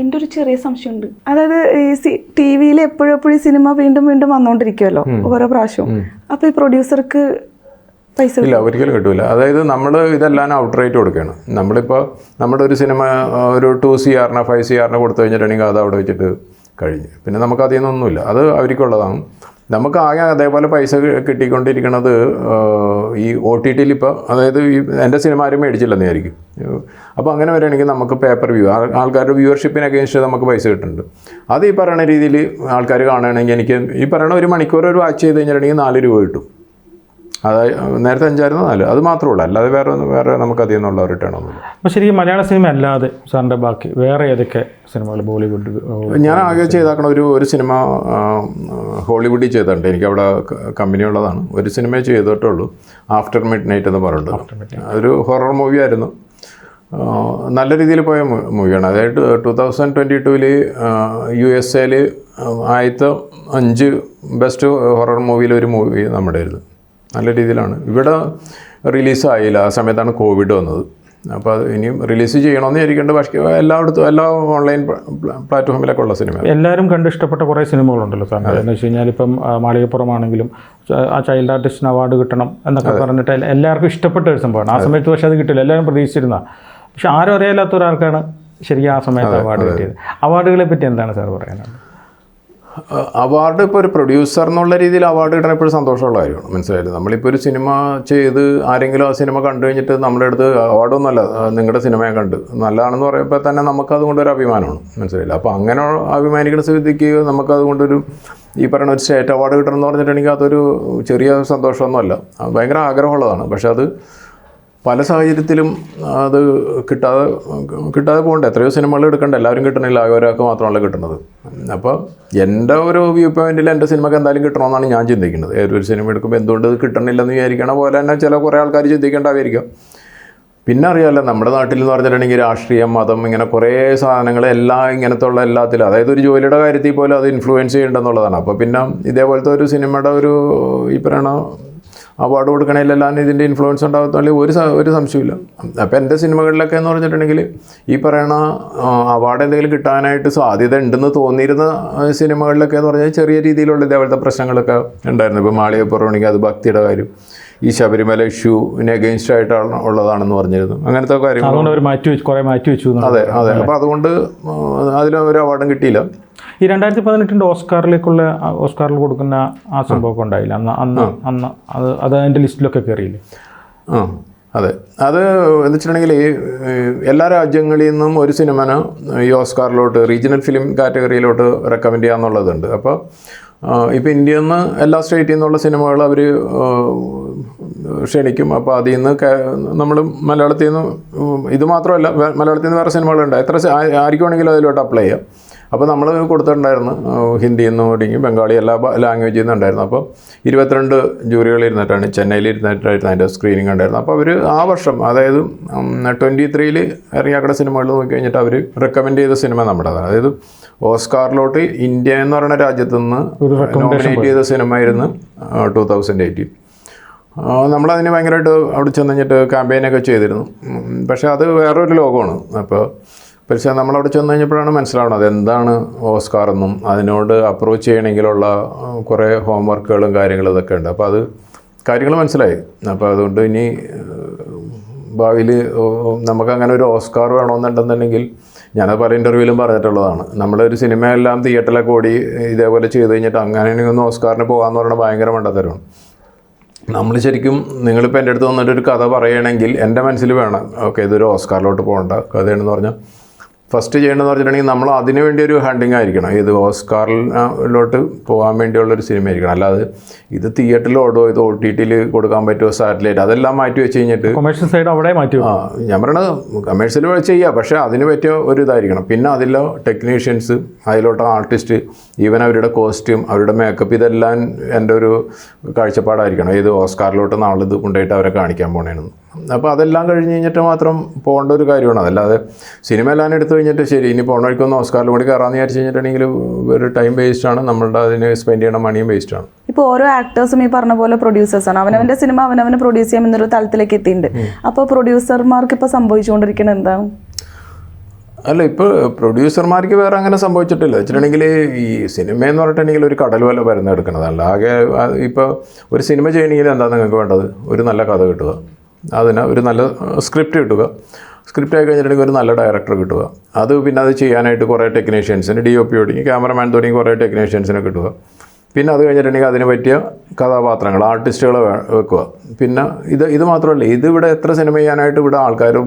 എന്റെ ഒരു ചെറിയ സംശയമുണ്ട്. അതായത് ഈ ടി വിയിൽ എപ്പോഴെപ്പോഴും എപ്പോഴും സിനിമ വീണ്ടും വീണ്ടും വന്നുകൊണ്ടിരിക്കുമല്ലോ ഓരോ പ്രാവശ്യവും. അപ്പൊ ഈ പ്രൊഡ്യൂസർക്ക് പൈസ ഇല്ല ഒരിക്കലും കിട്ടൂല. അതായത് നമ്മൾ ഇതെല്ലാം ഔട്ട് റേറ്റ് കൊടുക്കുകയാണ്. നമ്മളിപ്പോൾ നമ്മുടെ ഒരു സിനിമ ഒരു ടു സി ആറിന് ഫൈവ് സി ആറിന് കൊടുത്തു കഴിഞ്ഞിട്ടുണ്ടെങ്കിൽ അത് അവിടെ വെച്ചിട്ട് കഴിഞ്ഞു. പിന്നെ നമുക്ക് അതിൽ നിന്നൊന്നുമില്ല. അത് അവർക്കുള്ളതാണ് നമുക്ക് ആകെ അതേപോലെ പൈസ കിട്ടിക്കൊണ്ടിരിക്കുന്നത് ഈ ഒ ടി ടിയിൽ ഇപ്പോൾ അതായത് ഈ എന്റെ സിനിമ ആരും മേടിച്ചില്ലെന്ന് വിചാരിക്കും. അപ്പോൾ അങ്ങനെ വരികയാണെങ്കിൽ നമുക്ക് പേപ്പർ വ്യൂ ആൾക്കാരുടെ വ്യൂവർഷിപ്പിന് അഗേൻസ്റ്റ് നമുക്ക് പൈസ കിട്ടുന്നുണ്ട്. അത് ഈ പറയുന്ന രീതിയിൽ ആൾക്കാർ കാണുകയാണെങ്കിൽ എനിക്ക് ഈ പറയുന്ന ഒരു മണിക്കൂർ ഒരു വാച്ച് ചെയ്ത് കഴിഞ്ഞിട്ടുണ്ടെങ്കിൽ നാല് രൂപ കിട്ടും. അതായത് നേരത്തെ അഞ്ചായിരുന്നു നാല്. അത് മാത്രമേ ഉള്ളൂ. അല്ലാതെ വേറെ ഒന്നും വേറെ നമുക്ക് അതിൽ നിന്നുള്ള റിട്ടേൺ ഒന്നുമില്ല. അപ്പോൾ ശരിക്കും മലയാള സിനിമ അല്ലാതെ സാറിന്റെ ബാക്കി വേറെ ഏതൊക്കെ സിനിമകൾ ബോളിവുഡ് ഞാൻ ആകെ ചെയ്താക്കണ ഒരു ഒരു സിനിമ ഹോളിവുഡിൽ ചെയ്തിട്ടുണ്ട്. എനിക്ക് അവിടെ കമ്പനി ഉള്ളതാണ്. ഒരു സിനിമ ചെയ്തിട്ടുള്ളൂ. ആഫ്റ്റർ മിഡ് നൈറ്റ് എന്ന് പറയുന്നത് ഒരു ഹൊറർ മൂവി ആയിരുന്നു നല്ല രീതിയിൽ പോയ മൂവിയാണ്. അതായത് ടു തൗസൻഡ് ട്വന്റി ടൂവിൽ യു എസ് എയിൽ ആദ്യത്തെ അഞ്ച് ബെസ്റ്റ് ഹൊറർ മൂവിയിലൊരു മൂവി നമ്മുടെ ആയിരുന്നു നല്ല രീതിയിലാണ്. ഇവിടെ റിലീസായില്ല. ആ സമയത്താണ് കോവിഡ് വന്നത്. അപ്പോൾ അത് ഇനിയും റിലീസ് ചെയ്യണമെന്ന് ഇരിക്കേണ്ട പക്ഷേ എല്ലായിടത്തും എല്ലാ ഓൺലൈൻ പ്ലാറ്റ്ഫോമിലൊക്കെ ഉള്ള സിനിമ. എല്ലാവരും കണ്ട് ഇഷ്ടപ്പെട്ട കുറേ സിനിമകളുണ്ടല്ലോ സാർ. എന്ന് വെച്ച് കഴിഞ്ഞാൽ ഇപ്പം മാളികപ്പുറമാണെങ്കിലും ആ ചൈൽഡ് ആർട്ടിസ്റ്റിന് അവാർഡ് കിട്ടണം എന്നൊക്കെ പറഞ്ഞിട്ട് എല്ലാവർക്കും ഇഷ്ടപ്പെട്ട ഒരു സംഭവമാണ്. ആ സമയത്ത് പക്ഷേ അത് കിട്ടില്ല. എല്ലാവരും പ്രതീക്ഷിച്ചിരുന്ന പക്ഷെ ആരും അറിയാത്ത ഒരാൾക്കാണ് ശരിക്കും ആ സമയത്ത് അവാർഡ് കിട്ടിയത്. അവാർഡുകളെ പറ്റി എന്താണ് സാർ പറയാനുള്ളത്? അവാർഡ് ഇപ്പോൾ ഒരു പ്രൊഡ്യൂസർ എന്നുള്ള രീതിയിൽ അവാർഡ് കിട്ടാൻ എപ്പോഴും സന്തോഷമുള്ള കാര്യമാണ്. മനസ്സിലായില്ലേ? നമ്മളിപ്പോൾ ഒരു സിനിമ ചെയ്ത് ആരെങ്കിലും ആ സിനിമ കണ്ടു കഴിഞ്ഞിട്ട് നമ്മുടെ അടുത്ത് അവാർഡൊന്നുമല്ല. നിങ്ങളുടെ സിനിമയെ കണ്ട്. നല്ലതാണെന്ന് പറയുമ്പോൾ തന്നെ നമുക്ക് അതുകൊണ്ട് ഒരു അഭിമാനമാണ്. മനസ്സിലായില്ല? അപ്പോൾ അങ്ങനെ അഭിമാനിക്കുന്ന സ്ഥിതിക്ക് നമുക്ക് അതുകൊണ്ടൊരു ഈ പറയുന്ന ഒരു സ്റ്റേറ്റ് അവാർഡ് കിട്ടണം എന്ന് പറഞ്ഞിട്ടുണ്ടെങ്കിൽ അതൊരു ചെറിയ സന്തോഷമൊന്നുമല്ല. ഭയങ്കര ആഗ്രഹമുള്ളതാണ്. പക്ഷേ അത് പല സാഹചര്യത്തിലും അത് കിട്ടാതെ കിട്ടാതെ പോകണ്ട. എത്രയോ സിനിമകൾ എടുക്കണ്ട. എല്ലാവരും കിട്ടണില്ല. ആകെ ഒരാൾക്ക് മാത്രമല്ല കിട്ടുന്നത്. അപ്പോൾ എന്റെ ഒരു വ്യൂ പോയിന്റിൽ എന്റെ സിനിമക്ക് എന്തായാലും കിട്ടണമെന്നാണ് ഞാൻ ചിന്തിക്കുന്നത്. ഏതൊരു സിനിമ എടുക്കുമ്പോൾ എന്തുകൊണ്ട് കിട്ടണില്ലെന്ന് വിചാരിക്കണ പോലെ തന്നെ ചില കുറേ ആൾക്കാർ ചിന്തിക്കേണ്ടാവായിരിക്കും പിന്നെ അറിയാമല്ലോ നമ്മുടെ നാട്ടിൽ എന്ന് പറഞ്ഞിട്ടുണ്ടെങ്കിൽ രാഷ്ട്രീയം മതം ഇങ്ങനെ കുറേ സാധനങ്ങൾ എല്ലാം ഇങ്ങനത്തെ ഉള്ള എല്ലാത്തിലും അതായത് ഒരു ജോലിയുടെ കാര്യത്തിൽ പോലും അത് ഇൻഫ്ലുവൻസ് ചെയ്യേണ്ടെന്നുള്ളതാണ്. അപ്പോൾ പിന്നെ ഇതേപോലത്തെ ഒരു സിനിമയുടെ ഒരു ഈ പറയണ അവാർഡ് കൊടുക്കണേലെല്ലാം ഇതിന്റെ ഇൻഫ്ലുവൻസ് ഉണ്ടാകത്തുള്ളൂ ഒരു ഒരു സംശയമില്ല അപ്പോൾ എന്റെ സിനിമകളിലൊക്കെ എന്ന് പറഞ്ഞിട്ടുണ്ടെങ്കിൽ ഈ പറയണ അവാർഡ് എന്തെങ്കിലും കിട്ടാനായിട്ട് സാധ്യത ഉണ്ടെന്ന് തോന്നിയിരുന്ന സിനിമകളിലൊക്കെ എന്ന് പറഞ്ഞാൽ ചെറിയ രീതിയിലുള്ള ഇതേപോലത്തെ പ്രശ്നങ്ങളൊക്കെ ഉണ്ടായിരുന്നു. ഇപ്പോൾ മാളിക മാളികപ്പുറമാണെങ്കിൽ അത് ഭക്തിയുടെ കാര്യം ഈ ശബരിമല ഇഷ്യൂവിന് അഗെയിൻസ്റ്റ് ആയിട്ടാണ് ഉള്ളതാണെന്ന് പറഞ്ഞിരുന്നു. അങ്ങനത്തെ കാര്യങ്ങൾ മാറ്റി വെച്ചു കുറേ മാറ്റി വെച്ചു അതെ അതെ. അപ്പോൾ അതുകൊണ്ട് അതിൽ ഒരു അവാർഡും കിട്ടിയില്ല. ഈ രണ്ടായിരത്തി പതിനെട്ടിന്റെ ഓസ്കാറിലേക്കുള്ള ഓസ്കാറിൽ കൊടുക്കുന്ന ആ സംഭവമൊക്കെ ഉണ്ടായില്ല? അന്ന് അന്ന് അന്ന് അത് അത് അതിന്റെ ലിസ്റ്റിലൊക്കെ കയറിയില്ലേ? ആ അതെ. അത് എന്ന് വെച്ചിട്ടുണ്ടെങ്കിൽ ഈ, എല്ലാ രാജ്യങ്ങളിൽ നിന്നും ഒരു സിനിമന് ഈ ഓസ്കാറിലോട്ട് റീജിയണൽ ഫിലിം കാറ്റഗറിയിലോട്ട് റെക്കമെൻഡ് ചെയ്യാന്നുള്ളതുണ്ട്. അപ്പോൾ ഇപ്പോൾ ഇന്ത്യയിൽ നിന്ന് എല്ലാ സ്റ്റേറ്റിൽ നിന്നുള്ള സിനിമകൾ അവർ ക്ഷണിക്കും. അപ്പോൾ അതിൽ നിന്ന് നമ്മൾ മലയാളത്തിൽ നിന്ന് ഇത് മാത്രമല്ല മലയാളത്തിൽ നിന്ന് വേറെ സിനിമകളുണ്ട്. എത്ര സി- ആ- അതിലോട്ട് അപ്ലൈ ചെയ്യാം. അപ്പോൾ നമ്മൾ കൊടുത്തിട്ടുണ്ടായിരുന്നു ഹിന്ദിയിൽ നിന്ന് തുടങ്ങി ബംഗാളി എല്ലാ ലാംഗ്വേജിൽ നിന്ന് ഉണ്ടായിരുന്നു. അപ്പോൾ ഇരുപത്തിരണ്ട് ജൂറികൾ ഇരുന്നിട്ടാണ് ചെന്നൈയിൽ ഇരുന്നിട്ടായിരുന്നു അതിന്റെ സ്ക്രീനിങ് ഉണ്ടായിരുന്നു അപ്പോൾ അവർ ആ വർഷം അതായത് ട്വന്റി ത്രീയിൽ ഇറങ്ങിയാക്കട സിനിമകൾ നോക്കി കഴിഞ്ഞിട്ട് അവർ റെക്കമെൻഡ് ചെയ്ത സിനിമ നമ്മുടേതാണ്. അതായത് ഓസ്കാറിലോട്ട് ഇന്ത്യ എന്ന് പറയുന്ന രാജ്യത്ത് നിന്ന് നോമിനേറ്റ് ചെയ്ത സിനിമയായിരുന്നു ടു തൗസൻഡ് എയ്റ്റീൻ നമ്മളതിന് ഭയങ്കരമായിട്ട് അവിടെ ചെന്ന് കഴിഞ്ഞിട്ട് ക്യാമ്പയിനൊക്കെ ചെയ്തിരുന്നു. പക്ഷേ അത് വേറൊരു ലോകമാണ്. അപ്പോൾ പക്ഷേ നമ്മൾ അവിടെ ചെന്ന് കഴിഞ്ഞപ്പോഴാണ് മനസ്സിലാവുന്നത് എന്താണ് ഓസ്കാർ എന്നും അതിനോട് അപ്രോച്ച് ചെയ്യണമെങ്കിലുള്ള കുറേ ഹോംവർക്കുകളും കാര്യങ്ങളും ഇതൊക്കെ ഉണ്ട്. അപ്പോൾ അത് കാര്യങ്ങൾ മനസ്സിലായി. അപ്പോൾ അതുകൊണ്ട് ഇനി ഭാവിയിൽ നമുക്കങ്ങനെ ഒരു ഓസ്കാർ വേണമെന്നുണ്ടെന്നുണ്ടെങ്കിൽ ഞാനത് പല ഇന്റർവ്യൂവിലും പറഞ്ഞിട്ടുള്ളതാണ്. നമ്മളൊരു സിനിമയെല്ലാം തിയേറ്ററിലൊക്കെ ഓടി ഇതേപോലെ ചെയ്ത് കഴിഞ്ഞിട്ട് അങ്ങനെ ഒന്ന് ഓസ്കാറിന് പോകാമെന്ന് പറയുന്നത് ഭയങ്കര മണ്ടത്തരമാണ്. നമ്മൾ ശരിക്കും നിങ്ങളിപ്പോൾ എന്റെ അടുത്ത് വന്നിട്ടൊരു കഥ പറയുകയാണെങ്കിൽ എന്റെ മനസ്സിൽ വേണം ഓക്കെ ഇതൊരു ഓസ്കാറിലോട്ട് പോകേണ്ട കഥയാണെന്ന് പറഞ്ഞാൽ ഫസ്റ്റ് ചെയ്യേണ്ടതെന്ന് പറഞ്ഞിട്ടുണ്ടെങ്കിൽ നമ്മൾ അതിനു വേണ്ടി ഒരു ഹണ്ടിങ് ആയിരിക്കണം. ഇത് ഓസ്കാറിലോട്ട് പോകാൻ വേണ്ടിയുള്ളൊരു സിനിമ ആയിരിക്കണം. അല്ലാതെ ഇത് തിയേറ്ററിൽ ഓടോ ഇത് ഒ ടി ടിയിൽ കൊടുക്കാൻ പറ്റുമോ സാറ്റലൈറ്റ് അതെല്ലാം മാറ്റി വെച്ച് കഴിഞ്ഞിട്ട് കൊമേഴ്ഷ്യൽ സൈഡ് അവിടെ മാറ്റി ആ ഞാൻ പറയണത് കമേഴ്ഷ്യൽ ചെയ്യുക പക്ഷേ അതിന് പറ്റിയ ഒരു ഇതായിരിക്കണം. പിന്നെ അതിലോ ടെക്നീഷ്യൻസ് അതിലോട്ട് ആർട്ടിസ്റ്റ് ഈവൻ അവരുടെ കോസ്റ്റ്യൂം അവരുടെ മേക്കപ്പ് ഇതെല്ലാം എന്റെ ഒരു കാഴ്ചപ്പാടായിരിക്കണം. ഇത് ഓസ്കാറിലോട്ട് നാളെ ഇത് കൊണ്ടുപോയിട്ട് അവരെ കാണിക്കാൻ പോണേന്ന്. അപ്പോൾ അതെല്ലാം കഴിഞ്ഞ് കഴിഞ്ഞിട്ട് മാത്രം പോകേണ്ട ഒരു കാര്യമാണ്. അതല്ലാതെ സിനിമ എല്ലാം എടുത്തു കഴിഞ്ഞിട്ട് ശരി ഇനി പോകണ വഴിക്കൊന്ന് ഓസ്കാറിൽ കൂടി കയറാമെന്ന് വിചാരിച്ചു കഴിഞ്ഞിട്ടുണ്ടെങ്കിൽ ഒരു ടൈം വേസ്റ്റാണ് നമ്മളുടെ അതിന് സ്പെൻഡ് ചെയ്യണ മണിയും വേസ്റ്റാണ് ഇപ്പോൾ ഓരോ ആക്ടേഴ്സും ഈ പറഞ്ഞ പോലെ പ്രൊഡ്യൂസേഴ്സാണ് അവനവന്റെ അവനവന്റെ സിനിമ അവനവന് പ്രൊഡ്യൂസ് ചെയ്യാം എന്നൊരു തലത്തിലേക്ക് എത്തിയിട്ടുണ്ട്. അപ്പോൾ പ്രൊഡ്യൂസർമാർക്ക് ഇപ്പോൾ സംഭവിച്ചുകൊണ്ടിരിക്കുന്നത് എന്താണ് അല്ല ഇപ്പോൾ പ്രൊഡ്യൂസർമാർക്ക് വേറെ അങ്ങനെ സംഭവിച്ചിട്ടില്ല. വെച്ചിട്ടുണ്ടെങ്കിൽ ഈ സിനിമ എന്ന് പറഞ്ഞിട്ടുണ്ടെങ്കിൽ ഒരു കടൽ വല്ല പരന്നെടുക്കണതല്ല ആകെ ഇപ്പോൾ ഒരു സിനിമ ചെയ്യണമെങ്കിൽ എന്താ നിങ്ങൾക്ക് വേണ്ടത്? ഒരു നല്ല കഥ കിട്ടുക. അതിന് ഒരു നല്ല സ്ക്രിപ്റ്റ് കിട്ടുക. സ്ക്രിപ്റ്റ് ആയി കഴിഞ്ഞിട്ടുണ്ടെങ്കിൽ ഒരു നല്ല ഡയറക്ടർ കിട്ടുക. അത് പിന്നെ അത് ചെയ്യാനായിട്ട് കുറേ ടെക്നീഷ്യൻസിന് ഡി ഒ പി തുടങ്ങി ക്യാമറമാൻ തുടങ്ങി കുറേ ടെക്നീഷ്യൻസിനെ കിട്ടുക. പിന്നെ അത് കഴിഞ്ഞിട്ടുണ്ടെങ്കിൽ അതിന് പറ്റിയ കഥാപാത്രങ്ങൾ ആർട്ടിസ്റ്റുകളെ വെക്കുക. പിന്നെ ഇത് ഇത് മാത്രമല്ല ഇതിവിടെ എത്ര സിനിമ ചെയ്യാനായിട്ട് ഇവിടെ ആൾക്കാരും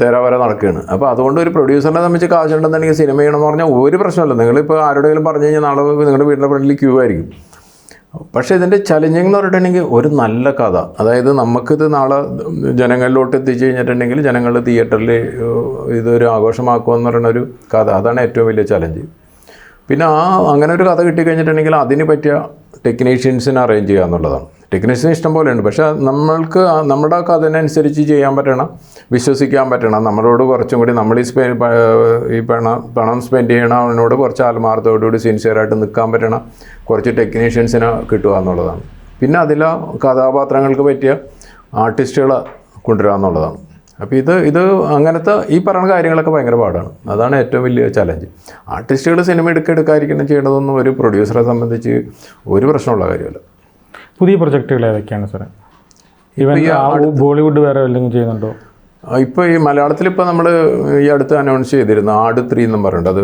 തേരാവര നടക്കുകയാണ്. അപ്പോൾ അതുകൊണ്ട് ഒരു പ്രൊഡ്യൂസറിനെ സംബന്ധിച്ച് കാശുണ്ടെന്നുണ്ടെങ്കിൽ സിനിമ ചെയ്യണമെന്ന് പറഞ്ഞാൽ ഒരു പ്രശ്നമല്ല. നിങ്ങളിപ്പോൾ ആരോടെങ്കിലും പറഞ്ഞു കഴിഞ്ഞാൽ നാളെ നിങ്ങളുടെ വീടിന്റെ ഫ്രണ്ടിൽ ക്യൂ ആയിരിക്കും. പക്ഷേ ഇതിന്റെ ചലഞ്ചിങ് എന്ന് പറഞ്ഞിട്ടുണ്ടെങ്കിൽ ഒരു നല്ല കഥ. അതായത് നമുക്കിത് നാളെ ജനങ്ങളിലോട്ട് എത്തിച്ചു കഴിഞ്ഞിട്ടുണ്ടെങ്കിൽ ജനങ്ങൾ തിയേറ്ററിൽ ഇതൊരു ആഘോഷമാക്കുമെന്ന് പറയുന്ന ഒരു കഥ. അതാണ് ഏറ്റവും വലിയ ചലഞ്ച് പിന്നെ ആ അങ്ങനെ ഒരു കഥ കിട്ടിക്കഴിഞ്ഞിട്ടുണ്ടെങ്കിൽ അതിന് പറ്റിയ ടെക്നീഷ്യൻസിനെ അറേഞ്ച് ചെയ്യുക എന്നുള്ളതാണ്. ടെക്നീഷ്യൻ ഇഷ്ടം പോലെയുണ്ട്. പക്ഷേ നമ്മൾക്ക് നമ്മുടെ അതിനനുസരിച്ച് ചെയ്യാൻ പറ്റണം വിശ്വസിക്കാൻ പറ്റണം. നമ്മളോട് കുറച്ചും കൂടി നമ്മൾ ഈ സ്പെ ഈ പണം പണം സ്പെൻഡ് ചെയ്യണം. അവനോട് കുറച്ച് ആത്മാർത്ഥത്തോടുകൂടി സിൻസിയറായിട്ട് നിൽക്കാൻ പറ്റണം. കുറച്ച് ടെക്നീഷ്യൻസിനെ കിട്ടുക എന്നുള്ളതാണ്. പിന്നെ അതിൽ കഥാപാത്രങ്ങൾക്ക് പറ്റിയ ആർട്ടിസ്റ്റുകളെ കൊണ്ടുവരിക എന്നുള്ളതാണ്. അപ്പോൾ ഇത് ഇത് അങ്ങനത്തെ ഈ പറയുന്ന കാര്യങ്ങളൊക്കെ ഭയങ്കര പാടാണ്. അതാണ് ഏറ്റവും വലിയ ചലഞ്ച് ആർട്ടിസ്റ്റുകൾ സിനിമ എടുക്കുക എടുക്കാതിരിക്കണം ചെയ്യേണ്ടതൊന്നും ഒരു പ്രൊഡ്യൂസറെ സംബന്ധിച്ച് ഒരു പ്രശ്നമുള്ള കാര്യമല്ല. പുതിയ പ്രൊജക്റ്റുകൾ ഏതൊക്കെയാണ് സാറേ? ഇവൻ ബോളിവുഡ് വേറെ വല്ലതും ചെയ്യുന്നുണ്ടോ? ഇപ്പോൾ ഈ മലയാളത്തിൽ ഇപ്പോൾ നമ്മൾ ഈ അടുത്ത് അനൗൺസ് ചെയ്തിരുന്നു ആട് ത്രീ എന്നും പറഞ്ഞിട്ട് അത്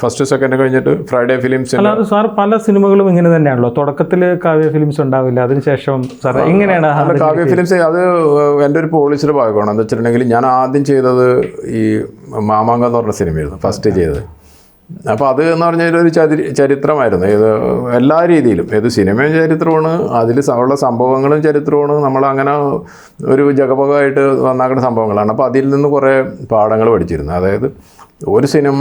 ഫസ്റ്റ് സെക്കൻഡ് കഴിഞ്ഞിട്ട് ഫ്രൈഡേ ഫിലിംസ് അല്ലാതെ സാർ പല സിനിമകളും ഇങ്ങനെ തന്നെയാണല്ലോ. തുടക്കത്തിൽ കാവ്യ ഫിലിംസ് ഉണ്ടാവില്ല അതിനുശേഷം സാർ എങ്ങനെയാണ് അല്ല കാവ്യ ഫിലിംസ് അത് എന്റെ ഒരു പോളിസിയുടെ ഭാഗമാണ്. എന്താ വെച്ചിട്ടുണ്ടെങ്കിൽ ഞാൻ ആദ്യം ചെയ്തത് ഈ മാമാങ്ക എന്ന് പറഞ്ഞ സിനിമയായിരുന്നു ഫസ്റ്റ് ചെയ്തത്. അപ്പോൾ അത് എന്ന് പറഞ്ഞാൽ ഒരു ചരി ചരിത്രമായിരുന്നു. ഇത് എല്ലാ രീതിയിലും. ഏത് സിനിമയും ചരിത്രമാണ് അതിൽ ഉള്ള സംഭവങ്ങളും ചരിത്രമാണ്. നമ്മളങ്ങനെ ഒരു ജഗപകമായിട്ട് വന്നാക്കുന്ന സംഭവങ്ങളാണ്. അപ്പോൾ അതിൽ നിന്ന് കുറേ പാഠങ്ങൾ പഠിച്ചിരുന്നു. അതായത് ഒരു സിനിമ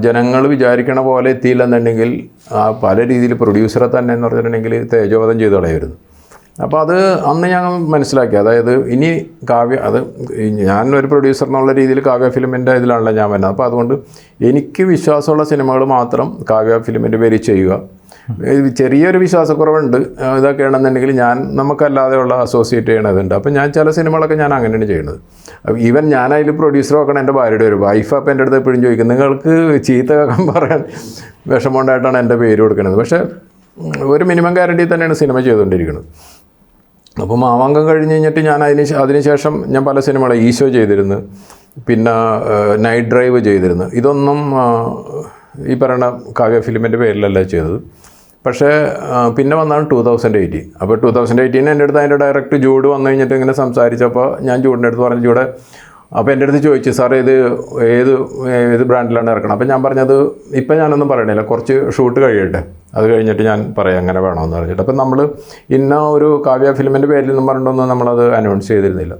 ജനങ്ങൾ വിചാരിക്കണ പോലെ എത്തിയില്ലെന്നുണ്ടെങ്കിൽ ആ പല രീതിയിൽ പ്രൊഡ്യൂസറെ തന്നെ എന്ന് പറഞ്ഞിട്ടുണ്ടെങ്കിൽ തേജോവധം ചെയ്ത് കളയായിരുന്നു. അപ്പോൾ അത് അന്ന് ഞാൻ മനസ്സിലാക്കി. അതായത് ഇനി കാവ്യ അത് ഞാൻ ഒരു പ്രൊഡ്യൂസർ എന്നുള്ള രീതിയിൽ കാവ്യ ഫിലിമിന്റെ ഇതിലാണല്ലോ ഞാൻ വരുന്നത്. അപ്പോൾ അതുകൊണ്ട് എനിക്ക് വിശ്വാസമുള്ള സിനിമകൾ മാത്രം കാവ്യ ഫിലിമിന്റെ പേരിൽ ചെയ്യുക. ചെറിയൊരു വിശ്വാസക്കുറവുണ്ട്. ഇതൊക്കെയാണെന്നുണ്ടെങ്കിൽ ഞാൻ നമുക്കല്ലാതെയുള്ള അസോസിയേറ്റ് ചെയ്യണതുണ്ട്. അപ്പോൾ ഞാൻ ചില സിനിമകളൊക്കെ ഞാൻ അങ്ങനെയാണ് ചെയ്യുന്നത്. ഈവൻ ഞാൻ അതിൽ പ്രൊഡ്യൂസർ നോക്കണം എന്റെ ഭാര്യയുടെ ഒരു വൈഫ് അപ്പം എന്റെ അടുത്ത് എപ്പോഴും ചോദിക്കും നിങ്ങൾക്ക് ചീത്ത കേൾക്കാൻ പറയാൻ വിഷമമുണ്ടായിട്ടാണ് എന്റെ പേര് കൊടുക്കുന്നത്? പക്ഷേ ഒരു മിനിമം ഗ്യാരണ്ടി തന്നെയാണ് സിനിമ ചെയ്തുകൊണ്ടിരിക്കുന്നത്. അപ്പോൾ മാമാങ്കം കഴിഞ്ഞ് കഴിഞ്ഞിട്ട് ഞാൻ അതിന് അതിനുശേഷം ഞാൻ പല സിനിമകളെ ഈശോ ചെയ്തിരുന്നു. പിന്നെ നൈറ്റ് ഡ്രൈവ് ചെയ്തിരുന്നു. ഇതൊന്നും ഈ പറയുന്ന കാവ്യ ഫിലിമിന്റെ പേരിലല്ല ചെയ്തത്. പക്ഷേ പിന്നെ വന്നാണ് ടൂ തൗസൻഡ് എയ്റ്റീൻ അപ്പോൾ ടൂ തൗസൻഡ് എയ്റ്റീൻ എന്റെ അടുത്ത് അതിന്റെ ഡയറക്റ്റ് ജൂഡ് വന്നു കഴിഞ്ഞിട്ട് ഇങ്ങനെ സംസാരിച്ചപ്പോൾ ഞാൻ ജൂഡിന്റെ അടുത്ത് പറഞ്ഞു ജൂടെ അപ്പോൾ എന്റെ അടുത്ത് ചോദിച്ചു സാർ ഇത് ഏത് ഏത് ബ്രാൻഡിലാണ് ഇറക്കണം അപ്പോൾ ഞാൻ പറഞ്ഞത് ഇപ്പം ഞാനൊന്നും പറയണില്ല കുറച്ച് ഷൂട്ട് കഴിയട്ടെ. അത് കഴിഞ്ഞിട്ട് ഞാൻ പറയാം അങ്ങനെ വേണമെന്ന് പറഞ്ഞിട്ട്. അപ്പം നമ്മൾ ഇന്ന ഒരു കാവ്യ ഫിലിമിന്റെ പേരിൽ നിന്നും പറഞ്ഞിട്ടൊന്നും നമ്മളത് അനൗൺസ് ചെയ്തിരുന്നില്ല.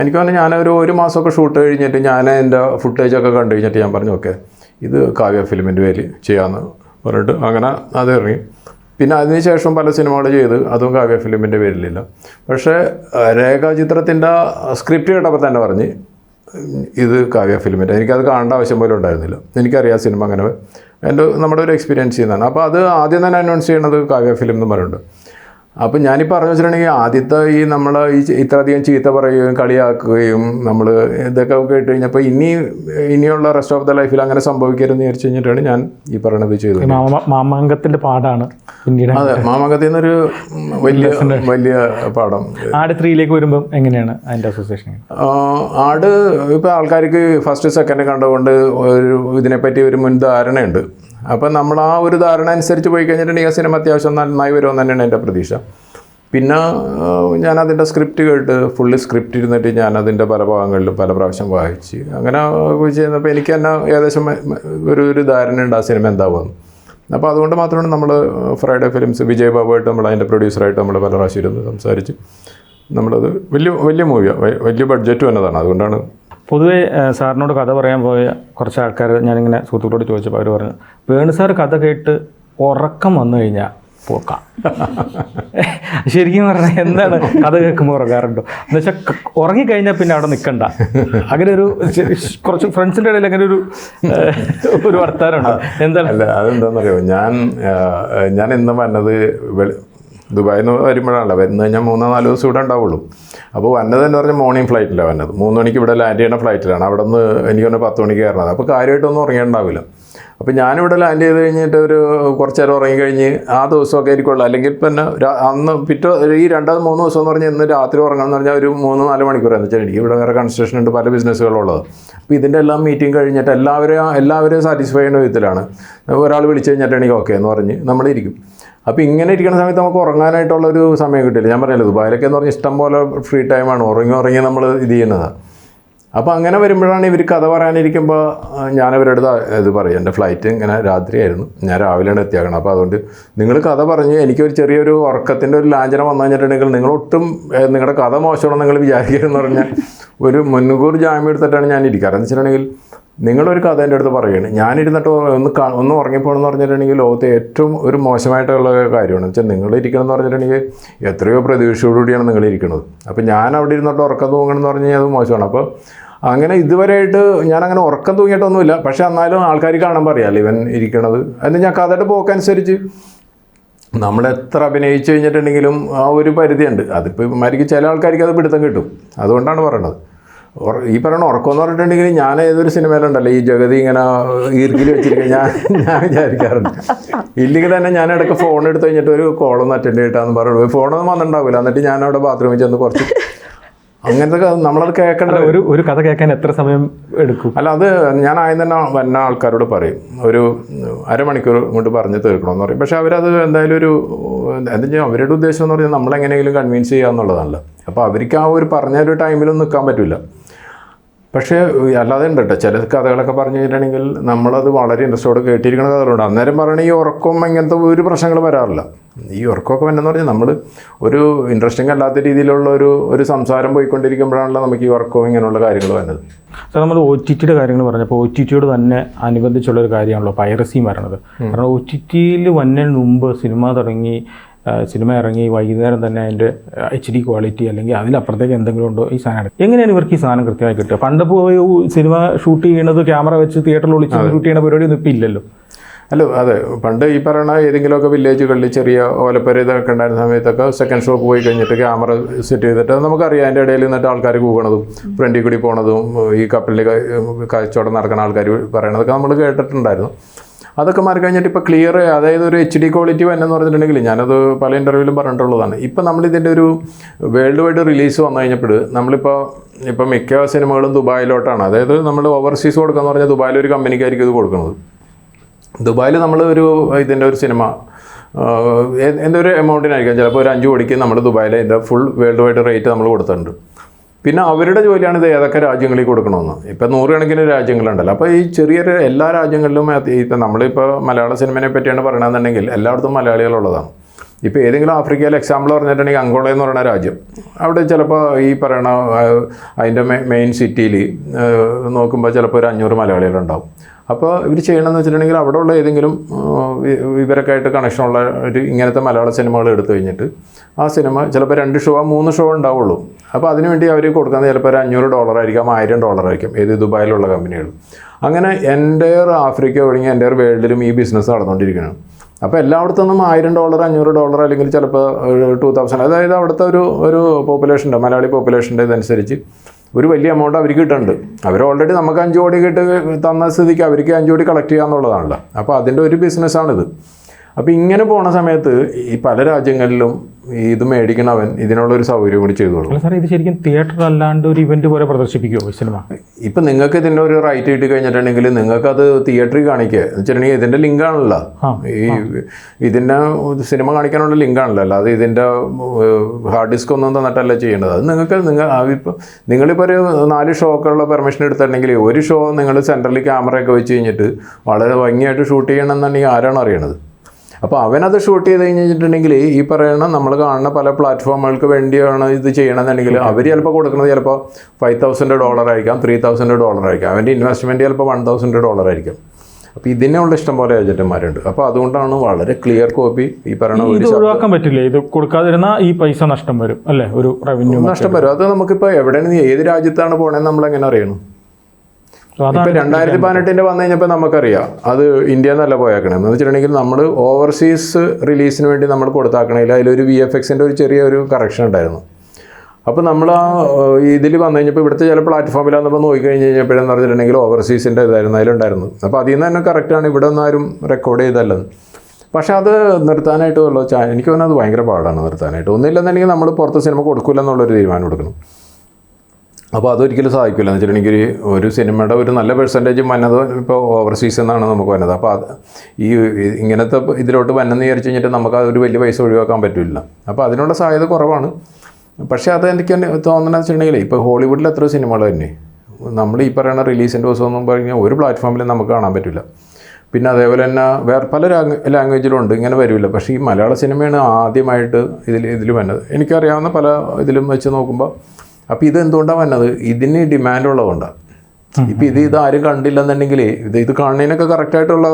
എനിക്ക് പറഞ്ഞു ഞാനൊരു ഒരു മാസമൊക്കെ ഷൂട്ട് കഴിഞ്ഞിട്ട് ഞാൻ എന്റെ ഫുട്ടേജൊക്കെ കണ്ടു കഴിഞ്ഞിട്ട് ഞാൻ പറഞ്ഞു ഓക്കെ ഇത് കാവ്യ ഫിലിമിന്റെ പേരിൽ ചെയ്യാമെന്ന് പറഞ്ഞിട്ട് അങ്ങനെ അത് ഇറങ്ങി. പിന്നെ അതിനുശേഷം പല സിനിമകൾ ചെയ്ത് അതും കാവ്യ ഫിലിമിന്റെ പേരിലില്ല. പക്ഷേ രേഖാചിത്രത്തിന്റെ സ്ക്രിപ്റ്റ് കേട്ടപ്പോൾ തന്നെ പറഞ്ഞ് ഇത് കാവ്യ ഫിലിമിന്റെ എനിക്കത് കാണേണ്ട ആവശ്യം പോലും ഉണ്ടായിരുന്നില്ല. എനിക്കറിയാം സിനിമ അങ്ങനെ. എന്റെ നമ്മുടെ ഒരു എക്സ്പീരിയൻസ് ചെയ്യുന്നതാണ് അപ്പോൾ അത് ആദ്യം തന്നെ അനൗൺസ് ചെയ്യണത് കാവ്യ ഫിലിം എന്ന് പറയുന്നുണ്ട് അപ്പം ഞാനിപ്പോൾ പറഞ്ഞു വെച്ചിട്ടുണ്ടെങ്കിൽ ആദ്യത്തെ ഈ നമ്മൾ ഈ ഇത്രയധികം ചീത്ത പറയുകയും കളിയാക്കുകയും നമ്മൾ ഇതൊക്കെ കേട്ട് കഴിഞ്ഞപ്പോൾ ഇനി ഇനിയുള്ള റെസ്റ്റ് ഓഫ് ദ ലൈഫിൽ അങ്ങനെ സംഭവിക്കരുതെന്ന് വിചാരിച്ചു കഴിഞ്ഞിട്ടാണ് ഞാൻ ഈ പറയണത് ചെയ്തത്. മാമാങ്കത്തിന്റെ പാടാണ് പിന്നീട്. അതെ മാമാങ്കത്തിൽ നിന്നൊരു വലിയ വലിയ പാഠം. ആട് ത്രീയിലേക്ക് വരുമ്പം എങ്ങനെയാണ് അതിന്റെ അസോസിയേഷൻ ആട് ഇപ്പോൾ ആൾക്കാർക്ക് ഫസ്റ്റ് സെക്കൻഡ് കണ്ടുകൊണ്ട് ഒരു ഇതിനെപ്പറ്റി ഒരു മുൻധാരണയുണ്ട്. അപ്പം നമ്മൾ ആ ഒരു ധാരണ അനുസരിച്ച് പോയി കഴിഞ്ഞിട്ടുണ്ടെങ്കിൽ ആ സിനിമ അത്യാവശ്യം നന്നായി വരുമെന്ന് തന്നെയാണ് എന്റെ പ്രതീക്ഷ. പിന്നെ അതിന്റെ സ്ക്രിപ്റ്റ് കേട്ട് ഫുള്ള് സ്ക്രിപ്റ്റ് ഇരുന്നിട്ട് ഞാൻ അതിന്റെ പല ഭാഗങ്ങളിലും പല പ്രാവശ്യം വായിച്ച്. അങ്ങനെ ചെയ്യുന്നപ്പോൾ എനിക്ക് തന്നെ ഏകദേശം ഒരു ഒരു ഉണ്ട് ആ സിനിമ എന്താവുമെന്ന്. അപ്പോൾ അതുകൊണ്ട് മാത്രമാണ് നമ്മൾ ഫ്രൈഡേ ഫിലിംസ് വിജയ് ബാബുമായിട്ട് നമ്മൾ അതിന്റെ പ്രൊഡ്യൂസറായിട്ട് നമ്മൾ പല പ്രാവശ്യം ഇരുന്ന് സംസാരിച്ച് നമ്മളത് വലിയ വലിയ മൂവിയാണ് വലിയ ബഡ്ജറ്റ് വന്നതാണ്. അതുകൊണ്ടാണ് പൊതുവേ സാറിനോട് കഥ പറയാൻ പോയ കുറച്ച് ആൾക്കാർ ഞാനിങ്ങനെ സുഹൃത്തുക്കളോട് ചോദിച്ചപ്പോൾ അവർ പറഞ്ഞു വേണു സാർ കഥ കേട്ട് ഉറക്കം വന്നു കഴിഞ്ഞാൽ പോക്കാം. ശരിക്കും പറഞ്ഞാൽ എന്താണ് കഥ കേൾക്കുമ്പോൾ ഉറങ്ങാറുണ്ടോ? എന്ന് വെച്ചാൽ ഉറങ്ങിക്കഴിഞ്ഞാൽ പിന്നെ അവിടെ നിൽക്കണ്ട അങ്ങനെ ഒരു കുറച്ച് ഫ്രണ്ട്സിന്റെ ഇടയിൽ അങ്ങനെ ഒരു ഒരു വർത്താനമുണ്ട്. എന്താണ്? അതെന്താണെന്നറിയോ ഞാൻ ഞാൻ ഇന്ന് വെളി ദുബായിൽ നിന്ന് വരുമ്പോഴാണല്ലോ. വരുന്നത് കഴിഞ്ഞാൽ മൂന്നോ നാലോ ദിവസം ഇവിടെ ഉണ്ടാവുള്ളൂ. അപ്പോൾ വന്നത് എന്ന് പറഞ്ഞാൽ മോർണിംഗ് ഫ്ലൈറ്റിലാണ് വന്നത്. മൂന്ന് മണിക്ക് ഇവിടെ ലാൻഡ് ചെയ്യുന്ന ഫ്ലൈറ്റിലാണ് അവിടെ നിന്ന് എനിക്ക് തന്നെ പത്ത് മണിക്ക് കയറണത്. അപ്പോൾ കാര്യമായിട്ടൊന്നും ഉറങ്ങിയിട്ടുണ്ടാവില്ല. അപ്പോൾ ഞാനിവിടെ ലാൻഡ് ചെയ്ത് കഴിഞ്ഞിട്ട് ഒരു കുറച്ച് നേരം ഉറങ്ങി കഴിഞ്ഞ് ആ ദിവസമൊക്കെ ആയിരിക്കുള്ളൂ. അല്ലെങ്കിൽ പിന്നെ അന്ന് പിറ്റേ ഈ രണ്ടാമത് മൂന്ന് ദിവസം എന്ന് പറഞ്ഞാൽ ഇന്ന് രാത്രി ഉറങ്ങണം എന്ന് പറഞ്ഞാൽ ഒരു മൂന്ന് നാല് മണിക്കൂർ എന്ന് വെച്ചാൽ എനിക്ക് ഇവിടെ വേറെ കൺസ്ട്രക്ഷൻ ഉണ്ട് പല ബിസിനസ്സുകളുള്ളത് അപ്പോൾ ഇതിന്റെ എല്ലാം മീറ്റിംഗ് കഴിഞ്ഞിട്ട് എല്ലാവരും എല്ലാവരും സാറ്റിസ്ഫൈ ചെയ്യുന്ന വിധത്തിലാണ്. ഒരാൾ വിളിച്ചു കഴിഞ്ഞിട്ട് എനിക്ക് ഓക്കെ എന്ന് പറഞ്ഞ് നമ്മളിരിക്കും. അപ്പോൾ ഇങ്ങനെ ഇരിക്കുന്ന സമയത്ത് നമുക്ക് ഉറങ്ങാനായിട്ടുള്ള ഒരു സമയം കിട്ടില്ല. ഞാൻ പറഞ്ഞല്ലോ ദുബായിലൊക്കെ എന്ന് പറഞ്ഞാൽ ഇഷ്ടം പോലെ ഫ്രീ ടൈമാണ് ഉറങ്ങി ഉറങ്ങി നമ്മൾ ഇത് ചെയ്യുന്നത്. അപ്പോൾ അങ്ങനെ വരുമ്പോഴാണ് ഇവർ കഥ പറയാനിരിക്കുമ്പോൾ ഇവരുടെ ഇത് പറയും. എന്റെ ഫ്ലൈറ്റ് ഇങ്ങനെ രാത്രിയായിരുന്നു. ഞാൻ രാവിലെയാണ് എത്തിയാക്കണം അപ്പോൾ അതുകൊണ്ട് നിങ്ങൾ കഥ പറഞ്ഞ് എനിക്കൊരു ചെറിയൊരു ഉറക്കത്തിന്റെ ഒരു ലാഞ്ചനം വന്നു കഴിഞ്ഞിട്ടുണ്ടെങ്കിൽ നിങ്ങളൊട്ടും നിങ്ങളുടെ കഥ മോശമാണെന്ന് നിങ്ങൾ വിചാരിക്കരുതെന്ന് പറഞ്ഞാൽ ഒരു മുൻകൂർ ജാമ്യം എടുത്തിട്ടാണ് ഞാൻ ഇരിക്കാറ്. എന്ന് വെച്ചിട്ടുണ്ടെങ്കിൽ നിങ്ങളൊരു കഥ എന്റെ അടുത്ത് പറയുകയാണ് ഞാനിരുന്നിട്ട് ഒന്ന് ഒന്ന് ഉറങ്ങിപ്പോകണമെന്ന് പറഞ്ഞിട്ടുണ്ടെങ്കിൽ ലോകത്തെ ഏറ്റവും ഒരു മോശമായിട്ടുള്ള കാര്യമാണ്. വെച്ചാൽ നിങ്ങൾ എന്ന് പറഞ്ഞിട്ടുണ്ടെങ്കിൽ എത്രയോ പ്രതീക്ഷയോടുകൂടിയാണ് നിങ്ങൾ ഇരിക്കുന്നത് അപ്പോൾ ഞാൻ അവിടെ ഇരുന്നിട്ട് ഉറക്കം തൂങ്ങണമെന്ന് പറഞ്ഞു കഴിഞ്ഞാൽ അത് മോശമാണ്. അപ്പോൾ അങ്ങനെ ഇതുവരെയായിട്ട് ഞാൻ അങ്ങനെ ഉറക്കം തൂങ്ങിയിട്ടൊന്നുമില്ല. പക്ഷേ എന്നാലും ആൾക്കാർ കാണാൻ പറയാമല്ലോ ഇവൻ ഇരിക്കണത്? അതിന് ഞാൻ കഥയുടെ പോക്കനുസരിച്ച് നമ്മൾ എത്ര അഭിനയിച്ചു കഴിഞ്ഞിട്ടുണ്ടെങ്കിലും ആ ഒരു പരിധിയുണ്ട്. അതിപ്പോൾ മരിക്കും ചില ആൾക്കാർക്ക് അത് പിടുത്തം കിട്ടും. അതുകൊണ്ടാണ് പറയണത്. ഈ പറയണ ഉറക്കം എന്ന് പറഞ്ഞിട്ടുണ്ടെങ്കിൽ ഞാൻ ഏതൊരു സിനിമയിലുണ്ടല്ലോ ഈ ജഗതി ഇങ്ങനെ ഈർക്കിൽ വെച്ചിരിക്കുക ഞാൻ ഞാൻ വിചാരിക്കാറുണ്ട്. ഇല്ലെങ്കിൽ തന്നെ ഞാൻ ഇടയ്ക്ക് ഫോൺ എടുത്ത് കഴിഞ്ഞിട്ട് ഒരു കോളൊന്നും അറ്റൻഡ് ചെയ്തിട്ടാന്ന് പറയുള്ളൂ. ഫോണൊന്നും വന്നിട്ടുണ്ടാവില്ല. എന്നിട്ട് ഞാൻ അവിടെ ബാത്റൂമിൽ ചെന്ന് കുറച്ച് അങ്ങനത്തെ നമ്മളത് കേൾക്കേണ്ട ഒരു ഒരു കഥ കേൾക്കാൻ എത്ര സമയം എടുക്കും? അല്ല അത് ഞാൻ ആദ്യം തന്നെ വന്ന ആൾക്കാരോട് പറയും. ഒരു അരമണിക്കൂർ കൊണ്ട് പറഞ്ഞ് തീർക്കണമെന്ന് പറയും. പക്ഷെ അവരത് എന്തായാലും ഒരു എന്താ അവരുടെ ഉദ്ദേശം എന്ന് പറഞ്ഞാൽ നമ്മളെങ്ങനെയെങ്കിലും കൺവിൻസ് ചെയ്യുക എന്നുള്ളതാണല്ലോ അപ്പോൾ അവർക്ക് ആ ഒരു പറഞ്ഞ ഒരു ടൈമിലൊന്നും നിൽക്കാൻ പറ്റില്ല പക്ഷേ അല്ലാതെ ഉണ്ട് കേട്ടോ ചില കഥകളൊക്കെ പറഞ്ഞു കഴിഞ്ഞിട്ടുണ്ടെങ്കിൽ നമ്മളത് വളരെ ഇൻട്രസ്റ്റോടെ കേട്ടിരിക്കുന്ന കഥകളുണ്ട്. അന്നേരം പറയണ ഈ ഉറക്കം ഇങ്ങനത്തെ ഒരു പ്രശ്നങ്ങൾ വരാറില്ല. ഈ ഉറക്കമൊക്കെ വന്നെന്ന് പറഞ്ഞാൽ നമ്മൾ ഒരു ഇൻട്രസ്റ്റിംഗ് അല്ലാത്ത രീതിയിലുള്ള ഒരു ഒരു സംസാരം പോയിക്കൊണ്ടിരിക്കുമ്പോഴാണല്ലോ നമുക്ക് ഈ ഉറക്കവും ഇങ്ങനെയുള്ള കാര്യങ്ങൾ വന്നത് സാർ നമ്മൾ ഒ ടി ടിയുടെ കാര്യങ്ങൾ പറഞ്ഞപ്പോൾ ഒ ടി ടിയോട് തന്നെ അനുബന്ധിച്ചുള്ള ഒരു കാര്യമാണല്ലോ പൈറസിയും വരണത് കാരണം ഒ ടി ടിയിൽ വന്നതിന് മുമ്പ് സിനിമ തുടങ്ങി സിനിമ ഇറങ്ങി വൈകുന്നേരം തന്നെ അതിന്റെ എച്ച് ഡി ക്വാളിറ്റി അല്ലെങ്കിൽ അതിലപ്പുറത്തേക്ക് എന്തെങ്കിലും ഉണ്ടോ ഈ സാധനം എങ്ങനെയാണ് ഇവർക്ക് ഈ സാധനം കൃത്യമായി കിട്ടുക? പണ്ട് പോയി സിനിമ ഷൂട്ട് ചെയ്യണത് ക്യാമറ വെച്ച് തിയേറ്ററിൽ ഒളിച്ച് ഷൂട്ട് ചെയ്യണ പരിപാടി ഒന്നും ഇപ്പം ഇല്ലല്ലോ. അല്ല അതെ. പണ്ട് ഈ പറയണ ഏതെങ്കിലുമൊക്കെ വില്ലേജുകളിൽ ചെറിയ ഓലപ്പര ഇതൊക്കെ ഉണ്ടായിരുന്ന സമയത്തൊക്കെ സെക്കൻഡ് ഷോക്ക് പോയി കഴിഞ്ഞിട്ട് ക്യാമറ സെറ്റ് ചെയ്തിട്ട് നമുക്കറിയാം. അതിന്റെ ഇടയിൽ നിന്നിട്ട് ആൾക്കാർ കൂകണതും ഫ്രണ്ടിൽ കൂടി പോണതും ഈ കപ്പലിൽ കച്ചവടം നടക്കുന്ന ആൾക്കാർ പറയണതൊക്കെ നമ്മൾ കേട്ടിട്ടുണ്ടായിരുന്നു. അതൊക്കെ മാറി കഴിഞ്ഞിട്ട് ഇപ്പോൾ ക്ലിയർ അതായത് ഒരു എച്ച് ഡി ക്വാളിറ്റി വന്നെന്ന് പറഞ്ഞിട്ടുണ്ടെങ്കിൽ ഞാനത് പല ഇന്റർവ്യൂവിലും പറഞ്ഞിട്ടുള്ളതാണ്. ഇപ്പം നമ്മളിതിന്റെ ഒരു വേൾഡ് വൈഡ് റിലീസ് വന്നു കഴിഞ്ഞപ്പോൾ നമ്മളിപ്പോൾ ഇപ്പോൾ മിക്ക സിനിമകളും ദുബായിലോട്ടാണ്. അതായത് നമ്മൾ ഓവർസീസ് കൊടുക്കാന്ന് പറഞ്ഞാൽ ദുബായിൽ ഒരു കമ്പനിക്കായിരിക്കും ഇത് കൊടുക്കുന്നത്. ദുബായിൽ നമ്മൾ ഒരു ഇതിന്റെ ഒരു സിനിമ എന്തൊരു എമൗണ്ടിനായിരിക്കാം ചിലപ്പോൾ ഒരു അഞ്ച് കോടിക്ക് നമ്മൾ ദുബായിൽ ഇതിന്റെ ഫുൾ വേൾഡ് വൈഡ് റേറ്റ് നമ്മൾ കൊടുത്തിട്ടുണ്ട്. പിന്നെ അവരുടെ ജോലിയാണ് ഇത് ഏതൊക്കെ രാജ്യങ്ങളിൽ കൊടുക്കണമെന്ന്. ഇപ്പം നൂറുകണക്കിന് രാജ്യങ്ങളുണ്ടല്ലോ. അപ്പോൾ ഈ ചെറിയൊരു എല്ലാ രാജ്യങ്ങളിലും നമ്മളിപ്പോൾ മലയാള സിനിമയെ പറ്റിയാണ് പറയണമെന്നുണ്ടെങ്കിൽ എല്ലായിടത്തും മലയാളികളുള്ളതാണ്. ഇപ്പോൾ ഏതെങ്കിലും ആഫ്രിക്കയിൽ എക്സാമ്പിൾ പറഞ്ഞിട്ടുണ്ടെങ്കിൽ അങ്കോള എന്ന് പറയുന്ന രാജ്യം. അവിടെ ചിലപ്പോൾ ഈ പറയണ അതിന്റെ മെയിൻ സിറ്റിയിൽ നോക്കുമ്പോൾ ചിലപ്പോൾ ഒരു അഞ്ഞൂറ് മലയാളികളുണ്ടാവും. അപ്പോൾ ഇവർ ചെയ്യണമെന്ന് വെച്ചിട്ടുണ്ടെങ്കിൽ അവിടെ ഉള്ള ഏതെങ്കിലും ഇവരൊക്കെ ആയിട്ട് കണക്ഷനുള്ള ഒരു ഇങ്ങനത്തെ മലയാള സിനിമകൾ എടുത്തു കഴിഞ്ഞിട്ട് ആ സിനിമ ചിലപ്പോൾ രണ്ട് ഷോ മൂന്ന് ഷോ ഉണ്ടാവുള്ളൂ. അപ്പോൾ അതിനുവേണ്ടി അവർ കൊടുക്കുന്നത് ചിലപ്പോൾ ഒരു അഞ്ഞൂറ് ഡോളർ ആയിരിക്കാം ആയിരം ഡോളർ ആയിരിക്കും ഏത് ദുബായിലുള്ള കമ്പനികൾ അങ്ങനെ എന്റെ ആഫ്രിക്ക ഒഴിഞ്ഞ് എന്റെ വേൾഡിലും ഈ ബിസിനസ് നടന്നുകൊണ്ടിരിക്കുകയാണ് അപ്പോൾ എല്ലായിടത്തു നിന്നും ആയിരം ഡോളർ അഞ്ഞൂറ് ഡോളർ അല്ലെങ്കിൽ ചിലപ്പോൾ ടു തൗസൻഡ് അതായത് അവിടുത്തെ ഒരു ഒരു പോപ്പുലേഷന്റെ മലയാളി പോപ്പുലേഷന്റെ ഇതനുസരിച്ച് ഒരു വലിയ എമൗണ്ട് അവർക്ക് കിട്ടുന്നുണ്ട് അവർ ഓൾറെഡി നമുക്ക് അഞ്ച് കോടി കിട്ട് തന്ന സ്ഥിതിക്ക് അവർക്ക് അഞ്ച് കോടി കളക്ട് ചെയ്യാന്നുള്ളതാണല്ലോ. അപ്പോൾ അതിന്റെ ഒരു ബിസിനസ്സാണിത് അപ്പോൾ ഇങ്ങനെ പോണ സമയത്ത് ഈ പല രാജ്യങ്ങളിലും ഇത് മേടിക്കണവൻ ഇതിനുള്ളൊരു സൗകര്യം കൂടി ചെയ്തു കൊടുക്കും. സാറേ ഇത് ശരിക്കും തിയേറ്റർ അല്ലാണ്ട് ഒരു ഇവന്റ് പോലെ പ്രദർശിപ്പിക്കുമോ സിനിമ? ഇപ്പം നിങ്ങൾക്ക് ഇതിന്റെ ഒരു റൈറ്റ് കിട്ടി കഴിഞ്ഞിട്ടുണ്ടെങ്കിൽ നിങ്ങൾക്ക് അത് തിയേറ്ററിൽ കാണിക്കുക. എന്ന് വെച്ചിട്ടുണ്ടെങ്കിൽ ഇതിന്റെ ലിങ്കാണല്ലോ ഈ ഇതിന്റെ സിനിമ കാണിക്കാനുള്ള ലിങ്കാണല്ലോ അല്ലാതെ ഇതിന്റെ ഹാർഡ് ഡിസ്ക് ഒന്നും തന്നിട്ടല്ല ചെയ്യേണ്ടത്. അത് നിങ്ങൾക്ക് നിങ്ങൾ ഇപ്പം നിങ്ങളിപ്പോൾ ഒരു നാല് ഷോക്കുള്ള പെർമിഷൻ എടുത്തിട്ടുണ്ടെങ്കിൽ ഒരു ഷോ നിങ്ങൾ സെൻട്രലിൽ ക്യാമറയൊക്കെ വെച്ച് കഴിഞ്ഞിട്ട് വളരെ ഭംഗിയായിട്ട് ഷൂട്ട് ചെയ്യണമെന്നുണ്ടെങ്കിൽ ആരാണ് അറിയണത്. അപ്പോൾ അവനത് ഷൂട്ട് ചെയ്ത് കഴിഞ്ഞിട്ടുണ്ടെങ്കിൽ ഈ പറയുന്ന നമ്മൾ കാണുന്ന പല പ്ലാറ്റ്ഫോമുകൾക്ക് വേണ്ടിയാണ് ഇത് ചെയ്യണമെന്നുണ്ടെങ്കിൽ അവർ ചിലപ്പോൾ കൊടുക്കുന്നത് ചിലപ്പോൾ ഫൈവ് തൗസൻഡ് ഡോളർ ആയിരിക്കാം ത്രീ തൗസൻഡ് ഡോളർ ആയിരിക്കാം. അവന്റെ ഇൻവെസ്റ്റ്മെന്റ് ചിലപ്പോൾ വൺ തൗസൻഡ് ഡോളർ ആയിരിക്കും. അപ്പോൾ ഇതിനുള്ള ഇഷ്ടംപോലെ ഏജന്റുമാരുണ്ട് അപ്പോൾ അതുകൊണ്ടാണ് വളരെ ക്ലിയർ കോപ്പി ഈ പറയുന്ന ഇത് ഒരു ഒഴിവാക്കാൻ പറ്റില്ല? ഇത് കൊടുക്കാതിരുന്നാൽ ഈ പൈസ നഷ്ടം വരും അല്ലേ? ഒരു റവന്യൂ നഷ്ടം വരും. അത് നമുക്കിപ്പോൾ എവിടെ നിന്ന് ഏത് രാജ്യത്താണ് പോകണമെന്ന് നമ്മൾ എങ്ങനെ അറിയണം? ഇപ്പൊ രണ്ടായിരത്തി പതിനെട്ടിന്റെ വന്നു കഴിഞ്ഞപ്പോൾ നമുക്കറിയാം. അത് ഇന്ത്യ എന്നല്ല പോയാക്കണേ. എന്ന് വെച്ചിട്ടുണ്ടെങ്കിൽ നമ്മൾ ഓവർസീസ് റിലീസിന് വേണ്ടി നമ്മൾ കൊടുത്താക്കണേൽ അതിലൊരു വി എഫ് എക്സിന്റെ ഒരു ചെറിയ ഒരു കറക്ഷൻ ഉണ്ടായിരുന്നു. അപ്പോൾ നമ്മൾ ആ ഇതിൽ വന്നു കഴിഞ്ഞപ്പോൾ ഇവിടുത്തെ ചില പ്ലാറ്റ്ഫോമിൽ നമ്മൾ നോക്കി കഴിഞ്ഞ് കഴിഞ്ഞപ്പോഴെന്ന് പറഞ്ഞിട്ടുണ്ടെങ്കിൽ ഓവർസീസിന്റെ ഇതായിരുന്നു അതിലുണ്ടായിരുന്നു. അപ്പോൾ അതിൽ നിന്ന് തന്നെ കറക്റ്റാണ് ഇവിടെ ഒന്നും ആരും റെക്കോർഡ് ചെയ്തല്ലെന്ന് പക്ഷെ അത് നിർത്താനായിട്ട് ഉള്ള ചാ എനിക്ക് തോന്നുന്നത് അത് ഭയങ്കര പാടാണ് നിർത്താനായിട്ട്. ഒന്നുമില്ലെന്നുണ്ടെങ്കിൽ നമ്മൾ പുറത്ത് സിനിമ കൊടുക്കില്ല എന്നുള്ളൊരു തീരുമാനം എടുക്കണം. അപ്പോൾ അതൊരിക്കലും സഹായിക്കില്ല. എന്ന് വെച്ചിട്ടുണ്ടെങ്കിൽ ഒരു സിനിമയുടെ ഒരു നല്ല പെർസെന്റേജ് വന്നത് ഇപ്പോൾ ഓവർസീസ് എന്നാണ് നമുക്ക് വന്നത്. അപ്പോൾ അത് ഈ ഇങ്ങനത്തെ ഇതിലോട്ട് വന്നെന്ന് വിചാരിച്ചു കഴിഞ്ഞിട്ട് നമുക്ക് അതൊരു വലിയ പൈസ ഒഴിവാക്കാൻ പറ്റില്ല. അപ്പോൾ അതിനുള്ള സാധ്യത കുറവാണ്. പക്ഷേ അത് എനിക്ക് തന്നെ തോന്നണമെന്ന് വെച്ചിട്ടുണ്ടെങ്കിൽ ഇപ്പോൾ ഹോളിവുഡിൽ എത്ര സിനിമകൾ തന്നെ. നമ്മൾ ഈ പറയുന്ന റിലീസിന്റെ ദിവസം ഒന്നും പറഞ്ഞാൽ ഒരു പ്ലാറ്റ്ഫോമിൽ നമുക്ക് കാണാൻ പറ്റില്ല. പിന്നെ അതേപോലെ തന്നെ വേറെ പല ലാംഗ്വേജിലും ഉണ്ട് ഇങ്ങനെ വരില്ല. പക്ഷേ ഈ മലയാള സിനിമയാണ് ആദ്യമായിട്ട് ഇതിൽ ഇതിൽ വന്നത്. എനിക്കറിയാവുന്ന പല ഇതിലും വെച്ച് നോക്കുമ്പോൾ അപ്പോൾ ഇത് എന്തുകൊണ്ടാണ് വന്നത്? ഇതിന് ഡിമാൻഡ് ഉള്ളതുകൊണ്ടാണ് ഇപ്പം ഇത് ഇത് ആരും കണ്ടില്ലെന്നുണ്ടെങ്കിൽ ഇത് ഇത് കാണുന്നതിനൊക്കെ കറക്റ്റായിട്ടുള്ള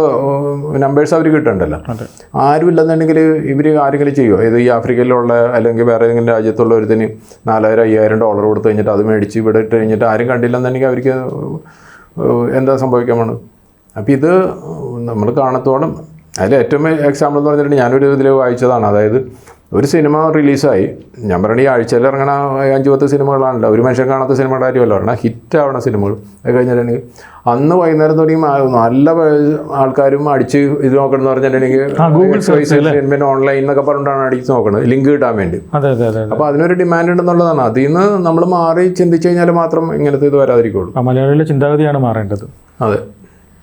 നമ്പേഴ്സ് അവർ കിട്ടണ്ടല്ലോ. ആരും ഇല്ലെന്നുണ്ടെങ്കിൽ ഇവർ ആരെങ്കിലും ചെയ്യുമോ ഇത് ഈ ആഫ്രിക്കയിലുള്ള അല്ലെങ്കിൽ വേറെ ഏതെങ്കിലും രാജ്യത്തുള്ള ഒരുത്തിന് നാലായിരം അയ്യായിരം ഡോളർ കൊടുത്തു കഴിഞ്ഞിട്ട് അത് മേടിച്ച് ഇവിടെ ഇട്ട് കഴിഞ്ഞിട്ട് ആരും കണ്ടില്ലെന്നുണ്ടെങ്കിൽ അവർക്ക് എന്താ സംഭവിക്കാൻ പോണത്? അപ്പോൾ ഇത് നമ്മൾ കാണത്തോളം അതിൽ ഏറ്റവും എക്സാമ്പിൾ എന്ന് പറഞ്ഞിട്ടുണ്ടെങ്കിൽ ഞാനൊരു ഇതിൽ വായിച്ചതാണ്. അതായത് ഒരു സിനിമ റിലീസായി. ഞാൻ പറയണ ഈ ആഴ്ചയിൽ ഇറങ്ങണ അഞ്ച് പത്ത് സിനിമകളാണല്ലോ. ഒരു മനുഷ്യൻ കാണാത്ത സിനിമയുടെ കാര്യമല്ല പറഞ്ഞാൽ ഹിറ്റ് ആവണ സിനിമകൾ. അത് കഴിഞ്ഞിട്ടുണ്ടെങ്കിൽ അന്ന് വൈകുന്നേരം തുടങ്ങി നല്ല ആൾക്കാരും അടിച്ച് ഇത് നോക്കണമെന്ന് പറഞ്ഞിട്ടുണ്ടെങ്കിൽ പിന്നെ ഓൺലൈൻ എന്നൊക്കെ പറഞ്ഞിട്ടാണ് അടിച്ച് നോക്കുന്നത് ലിങ്ക് കിട്ടാൻ വേണ്ടി. അതെ അതെ അതെ അപ്പോൾ അതിനൊരു ഡിമാൻഡ് ഉണ്ടെന്നുള്ളതാണ്. അതിൽ നിന്ന് നമ്മൾ മാറി ചിന്തിച്ചു കഴിഞ്ഞാൽ മാത്രം ഇങ്ങനത്തെ ഇത് വരാതിരിക്കുള്ളൂ. മലയാളികളുടെ ചിന്താഗതിയാണ് മാറേണ്ടത്. അതെ.